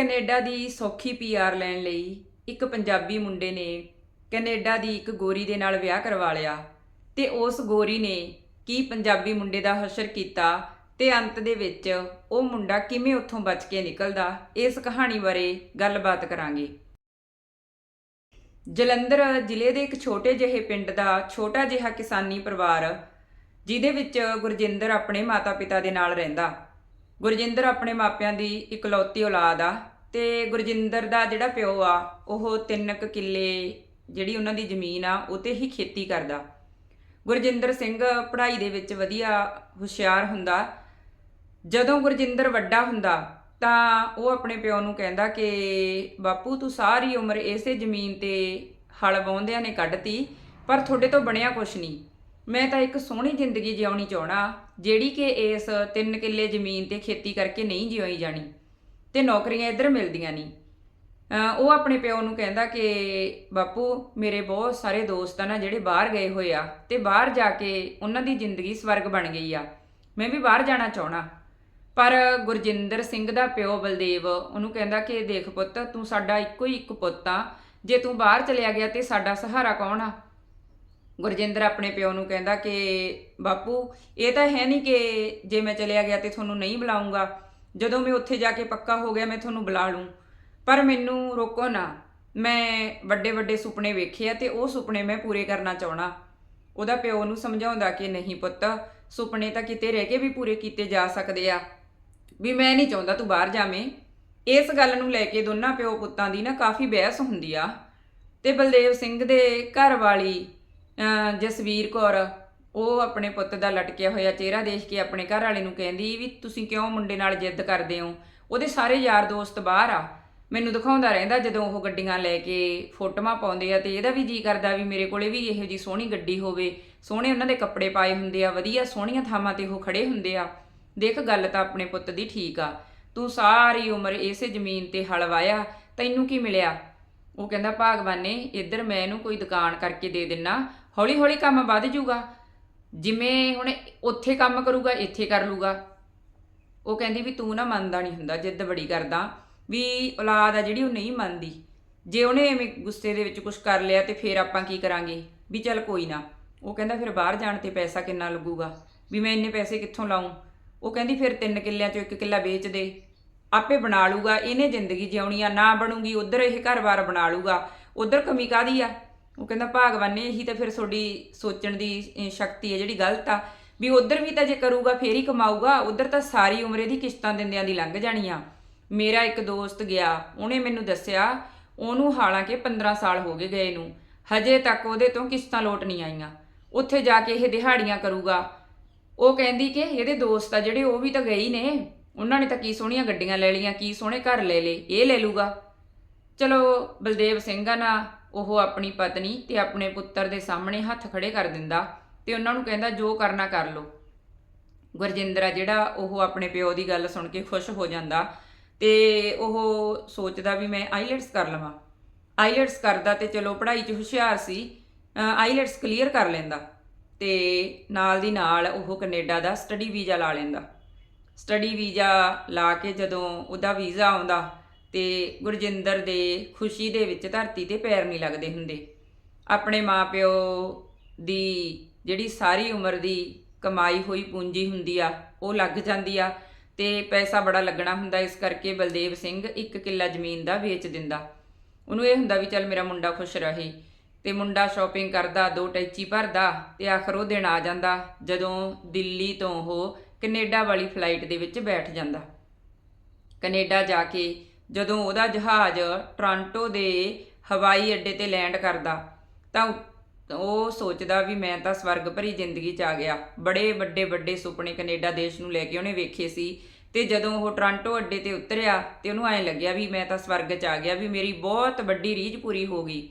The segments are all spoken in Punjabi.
ਕੈਨੇਡਾ ਦੀ ਸੌਖੀ ਪੀਆਰ ਲੈਣ ਲਈ ਇੱਕ ਪੰਜਾਬੀ ਮੁੰਡੇ ਨੇ ਕੈਨੇਡਾ ਦੀ ਇੱਕ ਗੋਰੀ ਦੇ ਨਾਲ ਵਿਆਹ ਕਰਵਾ ਲਿਆ ਤੇ ਉਸ ਗੋਰੀ ਨੇ ਕੀ ਪੰਜਾਬੀ ਮੁੰਡੇ ਦਾ ਹਸ਼ਰ ਕੀਤਾ ਤੇ ਅੰਤ ਦੇ ਵਿੱਚ ਉਹ ਮੁੰਡਾ ਕਿਵੇਂ ਉੱਥੋਂ ਬਚ ਕੇ ਨਿਕਲਦਾ, ਇਸ ਕਹਾਣੀ ਬਾਰੇ ਗੱਲਬਾਤ ਕਰਾਂਗੇ। ਜਲੰਧਰ ਜ਼ਿਲ੍ਹੇ ਦੇ ਇੱਕ ਛੋਟੇ ਜਿਹੇ ਪਿੰਡ ਦਾ ਛੋਟਾ ਜਿਹਾ ਕਿਸਾਨੀ ਪਰਿਵਾਰ, ਜਿਹਦੇ ਵਿੱਚ ਗੁਰਜਿੰਦਰ ਆਪਣੇ ਮਾਤਾ-ਪਿਤਾ ਦੇ ਨਾਲ ਰਹਿੰਦਾ। ਗੁਰਜਿੰਦਰ ਆਪਣੇ ਮਾਪਿਆਂ ਦੀ ਇਕਲੌਤੀ ਔਲਾਦ ਆ ਤੇ ਗੁਰਜਿੰਦਰ ਦਾ ਜਿਹੜਾ ਪਿਓ ਆ, ਉਹ ਤਿੰਨ ਕੁ ਕਿੱਲੇ ਜਿਹੜੀ ਉਹਨਾਂ ਦੀ ਜ਼ਮੀਨ ਆ ਉਹ ਤੇ ਹੀ ਖੇਤੀ ਕਰਦਾ। ਗੁਰਜਿੰਦਰ ਸਿੰਘ ਪੜ੍ਹਾਈ ਦੇ ਵਿੱਚ ਵਧੀਆ ਹੁਸ਼ਿਆਰ ਹੁੰਦਾ। ਜਦੋਂ ਗੁਰਜਿੰਦਰ ਵੱਡਾ ਹੁੰਦਾ, ਤਾਂ ਉਹ ਆਪਣੇ ਪਿਓ ਨੂੰ ਕਹਿੰਦਾ ਕਿ, ਬਾਪੂ, ਤੂੰ ਸਾਰੀ ਉਮਰ ਇਸੇ ਜ਼ਮੀਨ ਤੇ ਹਲ ਵਾਉਂਦਿਆਂ ਨੇ ਕੱਢਤੀ, ਪਰ ਤੁਹਾਡੇ ਤੋਂ ਬਣਿਆ ਕੁਛ ਨਹੀਂ। ਮੈਂ ਤਾਂ ਇੱਕ ਸੋਹਣੀ ਜ਼ਿੰਦਗੀ ਜਿਉਣੀ ਚਾਹਣਾ ਜਿਹੜੀ ਕਿ ਇਸ ਤਿੰਨ ਕਿੱਲੇ ਜ਼ਮੀਨ ਤੇ ਖੇਤੀ ਕਰਕੇ ਨਹੀਂ ਜਿਉਈ ਜਾਣੀ। ਤੇ ਨੌਕਰੀਆਂ ਇੱਧਰ ਮਿਲਦੀਆਂ ਨਹੀਂ। ਉਹ ਆਪਣੇ ਪਿਓ ਨੂੰ ਕਹਿੰਦਾ ਕਿ, ਬਾਪੂ, ਮੇਰੇ ਬਹੁਤ ਸਾਰੇ ਦੋਸਤ ਆ ਨਾ ਜਿਹੜੇ ਬਾਹਰ ਗਏ ਹੋਏ ਆ ਤੇ ਬਾਹਰ ਜਾ ਕੇ ਉਹਨਾਂ ਦੀ ਜ਼ਿੰਦਗੀ ਸਵਰਗ ਬਣ ਗਈ ਆ। ਮੈਂ ਵੀ ਬਾਹਰ ਜਾਣਾ ਚਾਹਣਾ ਪਰ ਗੁਰਜਿੰਦਰ ਸਿੰਘ ਦਾ ਪਿਓ ਬਲਦੇਵ ਉਹਨੂੰ ਕਹਿੰਦਾ ਕਿ, ਦੇਖ ਪੁੱਤ, ਤੂੰ ਸਾਡਾ ਇੱਕੋ ਹੀ ਇੱਕ ਪੁੱਤ ਆ। ਜੇ ਤੂੰ ਬਾਹਰ ਚਲਿਆ ਗਿਆ ਤੇ ਸਾਡਾ ਸਹਾਰਾ ਕੌਣ ਆ? ਗੁਰਜਿੰਦਰ ਆਪਣੇ ਪਿਓ ਨੂੰ ਕਹਿੰਦਾ ਕਿ, ਬਾਪੂ, ਇਹ ਤਾਂ ਹੈ ਨਹੀਂ ਕਿ ਜੇ ਮੈਂ ਚਲਿਆ ਗਿਆ ਤੇ ਤੁਹਾਨੂੰ ਨਹੀਂ ਬੁਲਾਉਂਗਾ। ਜਦੋਂ ਮੈਂ ਉੱਥੇ ਜਾ ਕੇ ਪੱਕਾ ਹੋ ਗਿਆ, ਮੈਂ ਤੁਹਾਨੂੰ ਬੁਲਾ ਲੂੰ। ਪਰ ਮੈਨੂੰ ਰੋਕੋ ਨਾ। ਮੈਂ ਵੱਡੇ ਵੱਡੇ ਸੁਪਨੇ ਵੇਖੇ ਆ ਤੇ ਉਹ ਸੁਪਨੇ ਮੈਂ ਪੂਰੇ ਕਰਨਾ ਚਾਹਣਾ ਉਹਦਾ ਪਿਓ ਨੂੰ ਸਮਝਾਉਂਦਾ ਕਿ ਨਹੀਂ ਪੁੱਤ, ਸੁਪਨੇ ਤਾਂ ਕਿਤੇ ਰਹਿ ਕੇ ਵੀ ਪੂਰੇ ਕੀਤੇ ਜਾ ਸਕਦੇ ਆ। ਵੀ ਮੈਂ ਨਹੀਂ ਚਾਹੁੰਦਾ ਤੂੰ ਬਾਹਰ ਜਾਵੇਂ। ਇਸ ਗੱਲ ਨੂੰ ਲੈ ਕੇ ਦੋਨਾਂ ਪਿਓ ਪੁੱਤਾਂ ਦੀ ਨਾ ਕਾਫੀ ਬਹਿਸ ਹੁੰਦੀ ਆ। ਤੇ ਬਲਦੇਵ ਸਿੰਘ ਦੇ ਘਰ ਵਾਲੀ ਜਸਵੀਰ ਕੌਰ ਉਹ ਆਪਣੇ ਪੁੱਤ ਦਾ ਲਟਕਿਆ ਹੋਇਆ ਚਿਹਰਾ ਦੇਖ ਕੇ ਆਪਣੇ ਘਰ ਵਾਲੇ ਨੂੰ ਕਹਿੰਦੀ ਵੀ ਤੁਸੀਂ ਕਿਉਂ ਮੁੰਡੇ ਨਾਲ ਜਿੱਦ ਕਰਦੇ ਹੋ? ਉਹਦੇ ਸਾਰੇ ਯਾਰ ਦੋਸਤ ਬਾਹਰ ਆ। ਮੈਨੂੰ ਦਿਖਾਉਂਦਾ ਰਹਿੰਦਾ ਜਦੋਂ ਉਹ ਗੱਡੀਆਂ ਲੈ ਕੇ ਫੋਟੋਆਂ ਪਾਉਂਦੇ ਆ ਤੇ ਇਹਦਾ ਵੀ ਜੀ ਕਰਦਾ ਵੀ ਮੇਰੇ ਕੋਲੇ ਵੀ ਇਹੋ ਜੀ ਸੋਹਣੀ ਗੱਡੀ ਹੋਵੇ। ਸੋਹਣੇ ਉਹਨਾਂ ਦੇ ਕੱਪੜੇ ਪਾਏ ਹੁੰਦੇ ਆ, ਵਧੀਆ ਸੋਹਣੀਆਂ ਥਾਵਾਂ ਤੇ ਉਹ ਖੜੇ ਹੁੰਦੇ ਆ। ਦੇਖ ਗੱਲ ਤਾਂ ਆਪਣੇ ਪੁੱਤ ਦੀ ਠੀਕ ਆ। ਤੂੰ ਸਾਰੀ ਉਮਰ ਇਸੇ ਜ਼ਮੀਨ ਤੇ ਹਲ ਵਾਇਆ, ਤੈਨੂੰ ਕੀ ਮਿਲਿਆ? ਉਹ ਕਹਿੰਦਾ, ਭਾਗਵਾਨ ਨੇ ਇੱਧਰ ਮੈਂ ਇਹਨੂੰ ਕੋਈ ਦੁਕਾਨ ਕਰਕੇ ਦੇ ਦਿੰਨਾ। ਹੌਲੀ ਹੌਲੀ ਕੰਮ ਵੱਧ ਜਾਊਗਾ ਜਿਵੇਂ ਹੁਣ ਉੱਥੇ ਕੰਮ ਕਰੂਗਾ, ਇੱਥੇ ਕਰ ਲੂਗਾ। ਉਹ ਕਹਿੰਦੀ ਵੀ ਤੂੰ ਨਾ ਮੰਨਦਾ ਨਹੀਂ ਹੁੰਦਾ, ਜਿੱਦ ਬੜੀ ਕਰਦਾ ਵੀ ਔਲਾਦ ਆ ਜਿਹੜੀ, ਉਹ ਨਹੀਂ ਮੰਨਦੀ। ਜੇ ਉਹਨੇ ਐਵੇਂ ਗੁੱਸੇ ਦੇ ਵਿੱਚ ਕੁਝ ਕਰ ਲਿਆ ਤੇ ਫਿਰ ਆਪਾਂ ਕੀ ਕਰਾਂਗੇ? ਵੀ ਚੱਲ ਕੋਈ ਨਾ। ਉਹ ਕਹਿੰਦਾ ਫਿਰ ਬਾਹਰ ਜਾਣ ਤੇ ਪੈਸਾ ਕਿੰਨਾ ਲੱਗੂਗਾ? ਵੀ ਮੈਂ ਇੰਨੇ ਪੈਸੇ ਕਿੱਥੋਂ ਲਾऊं ਉਹ ਕਹਿੰਦੀ ਫਿਰ ਤਿੰਨ ਕਿੱਲਿਆਂ ਚੋਂ ਇੱਕ ਕਿੱਲਾ ਵੇਚ ਦੇ। ਆਪੇ ਬਣਾ ਲੂਗਾ, ਇਹਨੇ ਜ਼ਿੰਦਗੀ ਜਿਉਣੀ ਆ, ਨਾ ਬਣੂਗੀ, ਉਧਰ ਇਹ ਘਰ-ਬਾਰ ਬਣਾ ਲੂਗਾ। ਉਧਰ ਕਮੀ ਕਾਦੀ ਆ? ਉਹ ਕਹਿੰਦਾ, ਭਾਗਵਾਨੇ ਇਹੀ ਤਾਂ ਫਿਰ ਤੁਹਾਡੀ ਸੋਚਣ ਦੀ ਸ਼ਕਤੀ ਹੈ ਜਿਹੜੀ ਗਲਤ ਆ। ਵੀ ਉਧਰ ਵੀ ਤਾਂ ਜੇ ਕਰੂਗਾ, ਫੇਰ ਹੀ ਕਮਾਊਗਾ। ਉਧਰ ਤਾਂ ਸਾਰੀ ਉਮਰੇ ਦੀ ਕਿਸ਼ਤਾਂ ਦਿੰਦਿਆਂ ਦੀ ਲੰਘ ਜਾਣੀ ਆ ਮੇਰਾ ਇੱਕ ਦੋਸਤ ਗਿਆ। ਉਹਨੇ ਮੈਨੂੰ ਦੱਸਿਆ, ਉਹਨੂੰ ਹਾਲਾਂਕਿ 15 ਸਾਲ ਹੋ ਗਏ ਗਏ ਨੂੰ। ਹਜੇ ਤੱਕ ਉਹਦੇ ਤੋਂ ਕਿਸ਼ਤਾਂ ਲੋਟ ਨਹੀਂ ਆਈਆਂ। ਉੱਥੇ ਜਾ ਕੇ ਇਹ ਦਿਹਾੜੀਆਂ ਕਰੂਗਾ। ਉਹ ਕਹਿੰਦੀ ਕਿ ਇਹਦੇ ਦੋਸਤ ਆ ਜਿਹੜੇ, ਉਹ ਵੀ ਤਾਂ ਗਏ ਹੀ ਨੇ। ਉਹਨਾਂ ਨੇ ਤਾਂ ਕੀ ਸੋਹਣੀਆਂ ਗੱਡੀਆਂ ਲੈ ਲਈਆਂ, ਕੀ ਸੋਹਣੇ ਘਰ ਲੈ ਲਏ। ਇਹ ਲੈ ਲੂਗਾ ਚਲੋ, ਬਲਦੇਵ ਸਿੰਘ ਆ ਨਾ ਉਹ ਆਪਣੀ ਪਤਨੀ ਤੇ ਆਪਣੇ ਪੁੱਤਰ ਦੇ ਸਾਹਮਣੇ ਹੱਥ ਖੜੇ ਕਰ ਦਿੰਦਾ ਤੇ ਉਹਨਾਂ ਨੂੰ ਕਹਿੰਦਾ, ਜੋ ਕਰਨਾ ਕਰ ਲਓ। ਗੁਰਜਿੰਦਰ ਆ ਜਿਹੜਾ, ਉਹ ਆਪਣੇ ਪਿਓ ਦੀ ਗੱਲ ਸੁਣ ਕੇ ਖੁਸ਼ ਹੋ ਜਾਂਦਾ ਤੇ ਉਹ ਸੋਚਦਾ ਵੀ ਮੈਂ ਆਈਲੈਟਸ ਕਰ ਲਵਾਂ। ਆਈਲੈਟਸ ਕਰਦਾ ਤੇ ਚਲੋ ਪੜ੍ਹਾਈ 'ਚ ਹੁਸ਼ਿਆਰ ਸੀ ਆਈਲੈਟਸ ਕਲੀਅਰ ਕਰ ਲੈਂਦਾ ਤੇ ਨਾਲ ਦੀ ਨਾਲ ਉਹ ਕੈਨੇਡਾ ਦਾ ਸਟੱਡੀ ਵੀਜ਼ਾ ਲਾ ਲੈਂਦਾ। ਸਟੱਡੀ ਵੀਜ਼ਾ ਲਾ ਕੇ ਜਦੋਂ ਉਹਦਾ ਵੀਜ਼ਾ ਆਉਂਦਾ ਤੇ ਗੁਰਜਿੰਦਰ ਦੇ ਖੁਸ਼ੀ ਦੇ ਵਿੱਚ ਧਰਤੀ ਤੇ ਪੈਰ ਨਹੀਂ ਲੱਗਦੇ ਹੁੰਦੇ। ਆਪਣੇ ਮਾਪਿਓ ਦੀ ਜਿਹੜੀ ਸਾਰੀ ਉਮਰ ਦੀ ਕਮਾਈ ਹੋਈ ਪੂੰਜੀ ਹੁੰਦੀ ਆ, ਉਹ ਲੱਗ ਜਾਂਦੀ ਆ ਤੇ ਪੈਸਾ ਬੜਾ ਲੱਗਣਾ ਹੁੰਦਾ, ਇਸ ਕਰਕੇ ਬਲਦੇਵ ਸਿੰਘ ਇੱਕ ਕਿੱਲਾ ਜ਼ਮੀਨ ਦਾ ਵੇਚ ਦਿੰਦਾ। ਉਹਨੂੰ ਇਹ ਹੁੰਦਾ ਵੀ ਚੱਲ ਮੇਰਾ ਮੁੰਡਾ ਖੁਸ਼ ਰਹੇ ਤੇ ਮੁੰਡਾ ਸ਼ਾਪਿੰਗ ਕਰਦਾ, ਦੋ ਟੈਚੀ ਭਰਦਾ ਤੇ ਆਖਰ ਉਹ ਦਿਨ ਆ ਜਾਂਦਾ, ਜਦੋਂ ਦਿੱਲੀ ਤੋਂ ਉਹ ਕੈਨੇਡਾ ਵਾਲੀ ਫਲਾਈਟ ਦੇ ਵਿੱਚ ਬੈਠ ਜਾਂਦਾ। ਕੈਨੇਡਾ ਜਾ ਕੇ ਜਦੋਂ ਉਹਦਾ ਜਹਾਜ਼ ਟੋਰਾਂਟੋ ਦੇ ਹਵਾਈ ਅੱਡੇ ਤੇ ਲੈਂਡ ਕਰਦਾ, ਤਾਂ ਉਹ- ਸੋਚਦਾ ਵੀ ਮੈਂ ਤਾਂ ਸਵਰਗ ਭਰੀ ਜ਼ਿੰਦਗੀ 'ਚ ਆ ਗਿਆ। ਬੜੇ ਵੱਡੇ ਵੱਡੇ ਸੁਪਨੇ ਕੈਨੇਡਾ ਦੇਸ਼ ਨੂੰ ਲੈ ਕੇ ਉਹਨੇ ਵੇਖੇ ਸੀ। ਤੇ ਜਦੋਂ ਉਹ ਟੋਰਾਂਟੋ ਅੱਡੇ ਤੇ ਉਤਰਿਆ, ਤੇ ਉਹਨੂੰ ਐਂ ਲੱਗਿਆ ਵੀ ਮੈਂ ਤਾਂ ਸਵਰਗ 'ਚ ਆ ਗਿਆ, ਵੀ ਮੇਰੀ ਬਹੁਤ ਵੱਡੀ ਰੀਝ ਪੂਰੀ ਹੋ ਗਈ।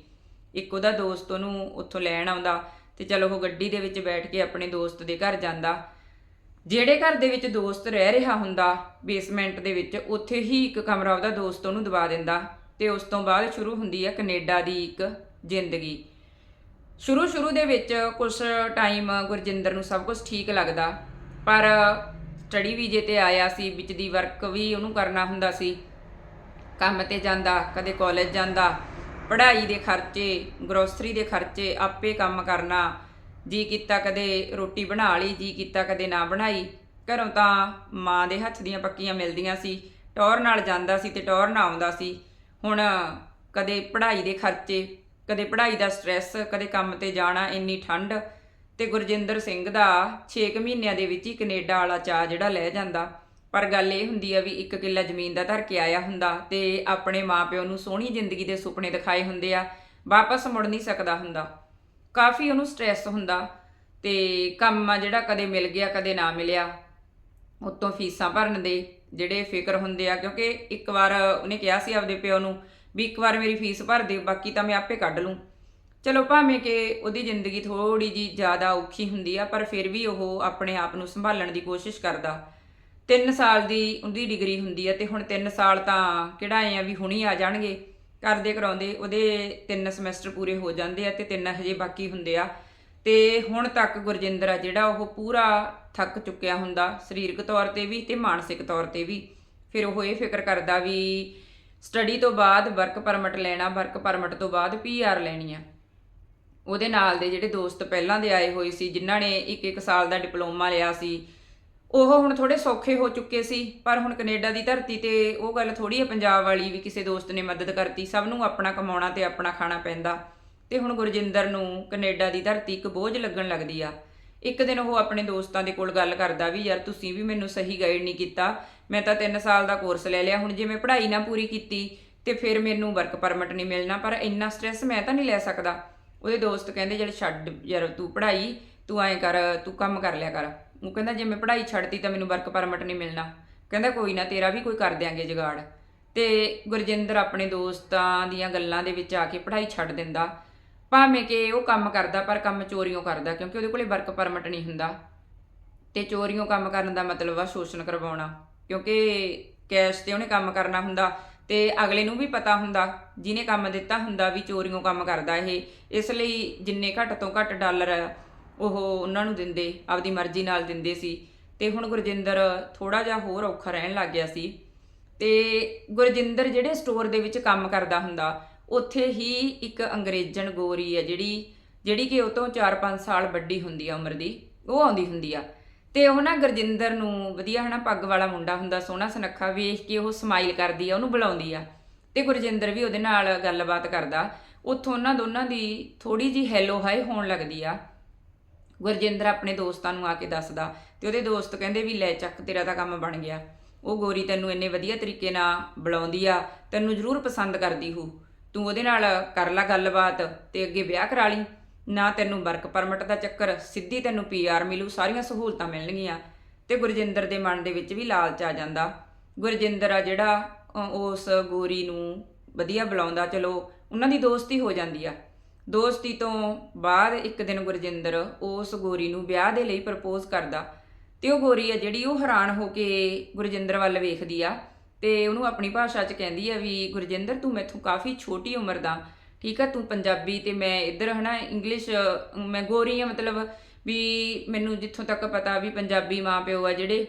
ਇੱਕ ਉਹਦਾ ਦੋਸਤ ਉਹਨੂੰ ਉੱਥੋਂ ਲੈਣ ਆਉਂਦਾ, ਤੇ ਚਲੋ ਉਹ ਗੱਡੀ ਦੇ ਵਿੱਚ ਬੈਠ ਕੇ ਆਪਣੇ ਦੋਸਤ ਦੇ ਘਰ ਜਾਂਦਾ। ਜਿਹੜੇ ਘਰ ਦੇ ਵਿੱਚ ਦੋਸਤ ਰਹਿ ਰਿਹਾ ਹੁੰਦਾ ਬੇਸਮੈਂਟ ਦੇ ਵਿੱਚ, ਉੱਥੇ ਹੀ ਇੱਕ ਕਮਰਾ ਉਹਦਾ ਦੋਸਤ ਉਹਨੂੰ ਦਵਾ ਦਿੰਦਾ ਤੇ ਉਸ ਤੋਂ ਬਾਅਦ ਸ਼ੁਰੂ ਹੁੰਦੀ ਹੈ ਕੈਨੇਡਾ ਦੀ ਇੱਕ ਜ਼ਿੰਦਗੀ। ਸ਼ੁਰੂ ਸ਼ੁਰੂ ਦੇ ਵਿੱਚ ਕੁਝ ਟਾਈਮ ਗੁਰਜਿੰਦਰ ਨੂੰ ਸਭ ਕੁਝ ਠੀਕ ਲੱਗਦਾ, ਪਰ ਸਟੱਡੀ ਵੀਜੇ ਤੇ ਆਇਆ ਸੀ, ਵਿੱਚ ਦੀ ਵਰਕ ਵੀ ਉਹਨੂੰ ਕਰਨਾ ਹੁੰਦਾ ਸੀ। ਕੰਮ ਤੇ ਜਾਂਦਾ, ਕਦੇ ਕਾਲਜ ਜਾਂਦਾ, ਪੜ੍ਹਾਈ ਦੇ ਖਰਚੇ ਗਰੋਸਰੀ ਦੇ ਖਰਚੇ, ਆਪੇ ਕੰਮ ਕਰਨਾ ਜੀ ਕੀਤਾ ਕਦੇ ਰੋਟੀ ਬਣਾ ਲਈ, ਜੀ ਕੀਤਾ ਕਦੇ ਨਾ ਬਣਾਈ। ਘਰੋਂ ਤਾਂ ਮਾਂ ਦੇ ਹੱਥ ਦੀਆਂ ਪੱਕੀਆਂ ਮਿਲਦੀਆਂ ਸੀ। ਟੌਰ ਨਾਲ ਜਾਂਦਾ ਸੀ ਤੇ ਟੌਰ ਨਾ ਆਉਂਦਾ ਸੀ। ਹੁਣ ਕਦੇ ਪੜ੍ਹਾਈ ਦੇ ਖਰਚੇ, ਕਦੇ ਪੜ੍ਹਾਈ ਦਾ ਸਟ੍ਰੈਸ, ਕਦੇ ਕੰਮ ਤੇ ਜਾਣਾ ਇੰਨੀ ਠੰਡ ਤੇ ਗੁਰਜਿੰਦਰ ਸਿੰਘ ਦਾ 6 ਮਹੀਨਿਆਂ ਦੇ ਵਿੱਚ ਹੀ ਕੈਨੇਡਾ ਵਾਲਾ ਚਾਹ ਜਿਹੜਾ ਲੈ ਜਾਂਦਾ। ਪਰ ਗੱਲ ਇਹ ਹੁੰਦੀ ਆ ਵੀ ਇੱਕ ਕਿੱਲਾ ਜ਼ਮੀਨ ਦਾ ਧਰ ਕੇ ਆਇਆ ਹੁੰਦਾ ਤੇ ਆਪਣੇ ਮਾਪਿਓ ਨੂੰ ਸੋਹਣੀ ਜ਼ਿੰਦਗੀ ਦੇ ਸੁਪਨੇ ਦਿਖਾਏ ਹੁੰਦੇ ਆ। ਵਾਪਸ ਮੁੜ ਨਹੀਂ ਸਕਦਾ ਹੁੰਦਾ। ਕਾਫੀ ਉਹਨੂੰ ਸਟ੍ਰੈਸ ਹੁੰਦਾ ਤੇ ਕੰਮ ਆ ਜਿਹੜਾ ਕਦੇ ਮਿਲ ਗਿਆ, ਕਦੇ ਨਾ ਮਿਲਿਆ। ਉਤੋਂ ਫੀਸਾਂ ਭਰਨ ਦੇ ਜਿਹੜੇ ਫਿਕਰ ਹੁੰਦੇ ਆ, ਕਿਉਂਕਿ ਇੱਕ ਵਾਰ ਉਹਨੇ ਕਿਹਾ ਸੀ ਆਪਦੇ ਪਿਓ ਨੂੰ ਵੀ ਇੱਕ ਵਾਰ ਮੇਰੀ ਫੀਸ ਭਰ ਦਿਓ, ਬਾਕੀ ਤਾਂ ਮੈਂ ਆਪੇ ਕੱਢ ਲੂੰ। ਚਲੋ ਭਾਵੇਂ ਕਿ ਉਹਦੀ ਜ਼ਿੰਦਗੀ ਥੋੜੀ ਜੀ ਜ਼ਿਆਦਾ ਔਖੀ ਹੁੰਦੀ ਆ, ਪਰ ਫਿਰ ਵੀ ਉਹ ਆਪਣੇ ਆਪ ਨੂੰ ਸੰਭਾਲਣ ਦੀ ਕੋਸ਼ਿਸ਼ ਕਰਦਾ। 3 ਸਾਲ ਦੀ ਉਹਦੀ ਡਿਗਰੀ ਹੁੰਦੀ ਆ ਤੇ ਹੁਣ 3 ਸਾਲ ਤਾਂ ਕਿਹੜਾ ਐ ਆ ਵੀ ਹੁਣੀ ਆ ਜਾਣਗੇ। ਕਰਦੇ ਕਰਾਉਂਦੇ, ਉਹਦੇ ਤਿੰਨ ਸਮੈਸਟਰ ਪੂਰੇ ਹੋ ਜਾਂਦੇ ਆ ਤੇ ਤਿੰਨ ਹਜੇ ਬਾਕੀ ਹੁੰਦੇ ਆ। ਤੇ ਹੁਣ ਤੱਕ ਗੁਰਜਿੰਦਰ ਆ ਜਿਹੜਾ ਉਹ ਪੂਰਾ ਥੱਕ ਚੁੱਕਿਆ ਹੁੰਦਾ, ਸਰੀਰਕ ਤੌਰ ਤੇ ਵੀ ਤੇ ਮਾਨਸਿਕ ਤੌਰ ਤੇ ਵੀ। ਫਿਰ ਉਹ ਇਹ ਫਿਕਰ ਕਰਦਾ ਵੀ ਸਟੱਡੀ ਤੋਂ ਬਾਅਦ ਵਰਕ ਪਰਮਿਟ ਲੈਣਾ ਵਰਕ ਪਰਮਿਟ ਤੋਂ ਬਾਅਦ ਪੀਆਰ ਲੈਣੀ ਆ। ਉਹਦੇ ਨਾਲ ਦੇ ਜਿਹੜੇ ਦੋਸਤ ਪਹਿਲਾਂ ਦੇ ਆਏ ਹੋਏ ਸੀ, ਜਿਨ੍ਹਾਂ ਨੇ ਇੱਕ ਇੱਕ ਸਾਲ ਦਾ ਡਿਪਲੋਮਾ ਲਿਆ ਸੀ ਉਹ ਹੁਣ ਥੋੜੇ ਸੌਖੇ ਹੋ ਚੁੱਕੇ ਸੀ, ਪਰ ਹੁਣ ਕੈਨੇਡਾ ਦੀ ਧਰਤੀ ਤੇ ਉਹ ਗੱਲ ਥੋੜੀ ਹੈ ਪੰਜਾਬ ਵਾਲੀ ਵੀ ਕਿਸੇ ਦੋਸਤ ਨੇ ਮਦਦ ਕਰਤੀ, ਸਭ ਨੂੰ ਆਪਣਾ ਕਮਾਉਣਾ ਤੇ ਆਪਣਾ ਖਾਣਾ ਪੈਂਦਾ। ਤੇ ਹੁਣ ਗੁਰਜਿੰਦਰ ਨੂੰ ਕੈਨੇਡਾ ਦੀ ਧਰਤੀ ਇੱਕ ਬੋਝ ਲੱਗਣ ਲੱਗਦੀ ਆ। ਇੱਕ ਦਿਨ ਉਹ ਆਪਣੇ ਦੋਸਤਾਂ ਦੇ ਕੋਲ ਗੱਲ ਕਰਦਾ ਵੀ, ਯਾਰ ਤੁਸੀਂ ਵੀ ਮੈਨੂੰ ਸਹੀ ਗਾਈਡ ਨਹੀਂ ਕੀਤਾ। ਮੈਂ ਤਾਂ 3 ਸਾਲ ਦਾ ਕੋਰਸ ਲੈ ਲਿਆ, ਹੁਣ ਜੇ ਮੈਂ ਪੜ੍ਹਾਈ ਨਾ ਪੂਰੀ ਕੀਤੀ, ਤੇ ਫਿਰ ਮੈਨੂੰ ਵਰਕ ਪਰਮਿਟ ਨਹੀਂ ਮਿਲਣਾ, ਪਰ ਇੰਨਾ ਸਟ੍ਰੈਸ ਮੈਂ ਤਾਂ ਨਹੀਂ ਲੈ ਸਕਦਾ। ਉਹਦੇ ਦੋਸਤ ਕਹਿੰਦੇ ਜਿਹੜੇ ਛੱਡ ਯਾਰ ਤੂੰ ਪੜ੍ਹਾਈ, ਤੂੰ ਐਂ ਕਰ, ਤੂੰ ਕੰਮ ਕਰ ਲਿਆ ਕਰ। ਉਹ ਕਹਿੰਦਾ, ਜੇ ਮੈਂ ਪੜ੍ਹਾਈ ਛੱਡਤੀ ਤਾਂ ਮੈਨੂੰ ਵਰਕ ਪਰਮਿਟ ਨਹੀਂ ਮਿਲਣਾ। ਕਹਿੰਦਾ, ਕੋਈ ਨਾ, ਤੇਰਾ ਵੀ ਕੋਈ ਕਰ ਦਿਆਂਗੇ ਜਗਾੜ। ਤੇ ਗੁਰਜਿੰਦਰ ਆਪਣੇ ਦੋਸਤਾਂ ਦੀਆਂ ਗੱਲਾਂ ਦੇ ਵਿੱਚ ਆ ਕੇ ਪੜ੍ਹਾਈ ਛੱਡ ਦਿੰਦਾ। ਭਾਵੇਂ ਕਿ ਉਹ ਕੰਮ ਕਰਦਾ, ਪਰ ਕੰਮ ਚੋਰੀਆਂ ਕਰਦਾ, ਕਿਉਂਕਿ ਉਹਦੇ ਕੋਲੇ ਵਰਕ ਪਰਮਿਟ ਨਹੀਂ ਹੁੰਦਾ। ਤੇ ਚੋਰੀਆਂ ਕੰਮ ਕਰਨ ਦਾ ਮਤਲਬ ਆ ਸ਼ੋਸ਼ਣ ਕਰਵਾਉਣਾ। ਕਿਉਂਕਿ ਕੈਸ਼ ਤੇ ਉਹਨੇ ਕੰਮ ਕਰਨਾ ਹੁੰਦਾ, ਤੇ ਅਗਲੇ ਨੂੰ ਵੀ ਪਤਾ ਹੁੰਦਾ, ਜਿਹਨੇ ਕੰਮ ਦਿੱਤਾ ਹੁੰਦਾ ਵੀ ਚੋਰੀਆਂ ਕੰਮ ਕਰਦਾ ਇਹ। ਇਸ ਲਈ ਜਿੰਨੇ ਘੱਟ ਤੋਂ ਘੱਟ ਡਾਲਰ ਉਹ ਉਹਨਾਂ ਨੂੰ ਦਿੰਦੇ, ਆਪਦੀ ਮਰਜ਼ੀ ਨਾਲ ਦਿੰਦੇ ਸੀ। ਤੇ ਹੁਣ ਗੁਰਜਿੰਦਰ ਥੋੜਾ ਜਿਹਾ ਹੋਰ ਔਖਾ ਰਹਿਣ ਲੱਗ ਗਿਆ ਸੀ। ਤੇ ਗੁਰਜਿੰਦਰ ਜਿਹੜੇ ਸਟੋਰ ਦੇ ਵਿੱਚ ਕੰਮ ਕਰਦਾ ਹੁੰਦਾ, ਉੱਥੇ ਹੀ ਇੱਕ ਅੰਗਰੇਜ਼ਣ ਗੋਰੀ ਹੈ ਜਿਹੜੀ ਜਿਹੜੀ ਕਿ ਉਹ ਤੋਂ 4-5 ਸਾਲ ਵੱਡੀ ਹੁੰਦੀ ਆ ਉਮਰ ਦੀ, ਉਹ ਆਉਂਦੀ ਹੁੰਦੀ ਆ। ਤੇ ਉਹ ਨਾ ਗੁਰਜਿੰਦਰ ਨੂੰ ਵਧੀਆ ਹਨਾ ਪੱਗ ਵਾਲਾ ਮੁੰਡਾ ਹੁੰਦਾ, ਸੋਹਣਾ ਸੁਨੱਖਾ ਵੇਖ ਕੇ ਉਹ ਸਮਾਈਲ ਕਰਦੀ ਆ, ਉਹਨੂੰ ਬੁਲਾਉਂਦੀ ਆ। ਤੇ ਗੁਰਜਿੰਦਰ ਵੀ ਉਹਦੇ ਨਾਲ ਗੱਲਬਾਤ ਕਰਦਾ। ਉੱਥੋਂ ਉਹਨਾਂ ਦੋਨਾਂ ਦੀ ਥੋੜੀ ਜੀ ਹੈਲੋ ਹਾਈ ਹੋਣ ਲੱਗਦੀ ਆ। ਗੁਰਜਿੰਦਰ ਆਪਣੇ ਦੋਸਤਾਂ ਨੂੰ ਆ ਕੇ ਦੱਸਦਾ ਤੇ ਉਹਦੇ ਦੋਸਤ ਕਹਿੰਦੇ ਵੀ ਲੈ ਚੱਕ, ਤੇਰਾ ਤਾਂ ਕੰਮ ਬਣ ਗਿਆ। ਉਹ ਗੋਰੀ ਤੈਨੂੰ ਇੰਨੇ ਵਧੀਆ ਤਰੀਕੇ ਨਾਲ ਬੁਲਾਉਂਦੀ ਆ, ਤੈਨੂੰ ਜ਼ਰੂਰ ਪਸੰਦ ਕਰਦੀ ਹੋ। ਤੂੰ ਉਹਦੇ ਨਾਲ ਕਰ ਲੈ ਗੱਲਬਾਤ ਤੇ ਅੱਗੇ ਵਿਆਹ ਕਰਾ ਲਈ। ਨਾ ਤੈਨੂੰ ਵਰਕ ਪਰਮਿਟ ਦਾ ਚੱਕਰ, ਸਿੱਧੀ ਤੈਨੂੰ ਪੀਆਰ ਮਿਲੂ, ਸਾਰੀਆਂ ਸਹੂਲਤਾਂ ਮਿਲਣਗੀਆਂ। ਤੇ ਗੁਰਜਿੰਦਰ ਦੇ ਮਨ ਦੇ ਵਿੱਚ ਵੀ ਲਾਲਚ ਆ ਜਾਂਦਾ। ਗੁਰਜਿੰਦਰ ਆ ਜਿਹੜਾ ਉਸ ਗੋਰੀ ਨੂੰ ਵਧੀਆ ਬੁਲਾਉਂਦਾ, ਚਲੋ, ਉਹਨਾਂ ਦੀ ਦੋਸਤੀ ਹੋ ਜਾਂਦੀ ਆ। ਦੋਸਤੀ ਤੋਂ ਬਾਅਦ ਇੱਕ ਦਿਨ ਗੁਰਜਿੰਦਰ ਉਸ ਗੋਰੀ ਨੂੰ ਵਿਆਹ ਦੇ ਲਈ ਪ੍ਰਪੋਜ਼ ਕਰਦਾ ਤੇ ਉਹ ਗੋਰੀ ਆ ਜਿਹੜੀ ਉਹ ਹੈਰਾਨ ਹੋ ਕੇ ਗੁਰਜਿੰਦਰ ਵੱਲ ਵੇਖਦੀ ਆ ਤੇ ਉਹਨੂੰ ਆਪਣੀ ਭਾਸ਼ਾ 'ਚ ਕਹਿੰਦੀ ਆ ਵੀ, ਗੁਰਜਿੰਦਰ, ਤੂੰ ਮੈਥੋਂ ਕਾਫੀ ਛੋਟੀ ਉਮਰ ਦਾ। ਠੀਕ ਆ, ਤੂੰ ਪੰਜਾਬੀ ਤੇ ਮੈਂ ਇੱਧਰ ਹਨਾ ਇੰਗਲਿਸ਼, ਮੈਂ ਗੋਰੀ ਆ ਮਤਲਬ ਵੀ ਮੈਨੂੰ ਜਿੱਥੋਂ ਤੱਕ ਪਤਾ ਵੀ ਪੰਜਾਬੀ ਮਾਂ ਪਿਓ ਆ ਜਿਹੜੇ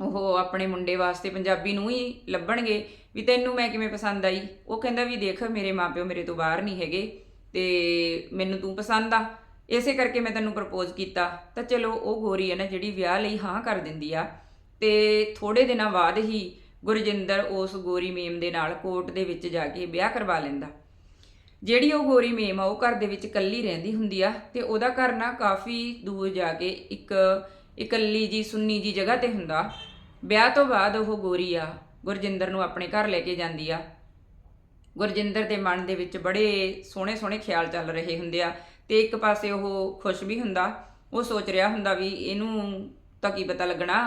ਉਹ ਆਪਣੇ ਮੁੰਡੇ ਵਾਸਤੇ ਪੰਜਾਬੀ ਨੂੰ ਹੀ ਲੱਭਣਗੇ ਵੀ ਤੈਨੂੰ ਮੈਂ ਕਿਵੇਂ ਪਸੰਦ ਆਈ? ਉਹ ਕਹਿੰਦਾ ਵੀ, ਦੇਖ, ਮੇਰੇ ਮਾਪਿਓ ਮੇਰੇ ਤੋਂ ਬਾਹਰ ਨਹੀਂ ਹੈਗੇ। ਤੇ ਮੈਨੂੰ ਤੂੰ ਪਸੰਦ ਆ। ਇਸੇ ਕਰਕੇ ਮੈਂ ਤੈਨੂੰ ਪ੍ਰਪੋਜ਼ ਕੀਤਾ। ਤਾਂ ਚਲੋ, ਉਹ ਗੋਰੀ ਹੈ ਨਾ, ਜਿਹੜੀ ਵਿਆਹ ਲਈ ਹਾਂ ਕਰ ਦਿੰਦੀ ਆ। ਤੇ ਥੋੜੇ ਦਿਨਾਂ ਬਾਅਦ ਹੀ ਗੁਰਜਿੰਦਰ ਉਸ ਗੋਰੀ ਮੇਮ ਦੇ ਨਾਲ ਕੋਰਟ ਦੇ ਵਿੱਚ ਜਾ ਕੇ ਵਿਆਹ ਕਰਵਾ ਲੈਂਦਾ। ਜਿਹੜੀ ਉਹ ਗੋਰੀ ਮੇਮ ਆ, ਉਹ ਘਰ ਦੇ ਵਿੱਚ ਇਕੱਲੀ ਰਹਿੰਦੀ ਹੁੰਦੀ ਆ ਤੇ ਉਹਦਾ ਘਰ ਨਾ ਕਾਫੀ ਦੂਰ ਜਾ ਕੇ ਇੱਕ ਇਕੱਲੀ ਜੀ, ਸੁੰਨੀ ਜੀ ਜਗ੍ਹਾ ਤੇ ਹੁੰਦਾ। ਵਿਆਹ ਤੋਂ ਬਾਅਦ ਉਹ ਗੋਰੀ ਆ, ਗੁਰਜਿੰਦਰ ਨੂੰ ਆਪਣੇ ਘਰ ਲੈ ਕੇ ਜਾਂਦੀ ਆ। ਗੁਰਜਿੰਦਰ ਦੇ ਮਨ ਦੇ ਵਿੱਚ ਬੜੇ ਸੋਹਣੇ ਸੋਹਣੇ ਖਿਆਲ ਚੱਲ ਰਹੇ ਹੁੰਦੇ ਆ ਤੇ ਇੱਕ ਪਾਸੇ ਉਹ ਖੁਸ਼ ਵੀ ਹੁੰਦਾ, ਉਹ ਸੋਚ ਰਿਹਾ ਹੁੰਦਾ ਵੀ ਇਹਨੂੰ ਤਾਂ ਕੀ ਪਤਾ ਲੱਗਣਾ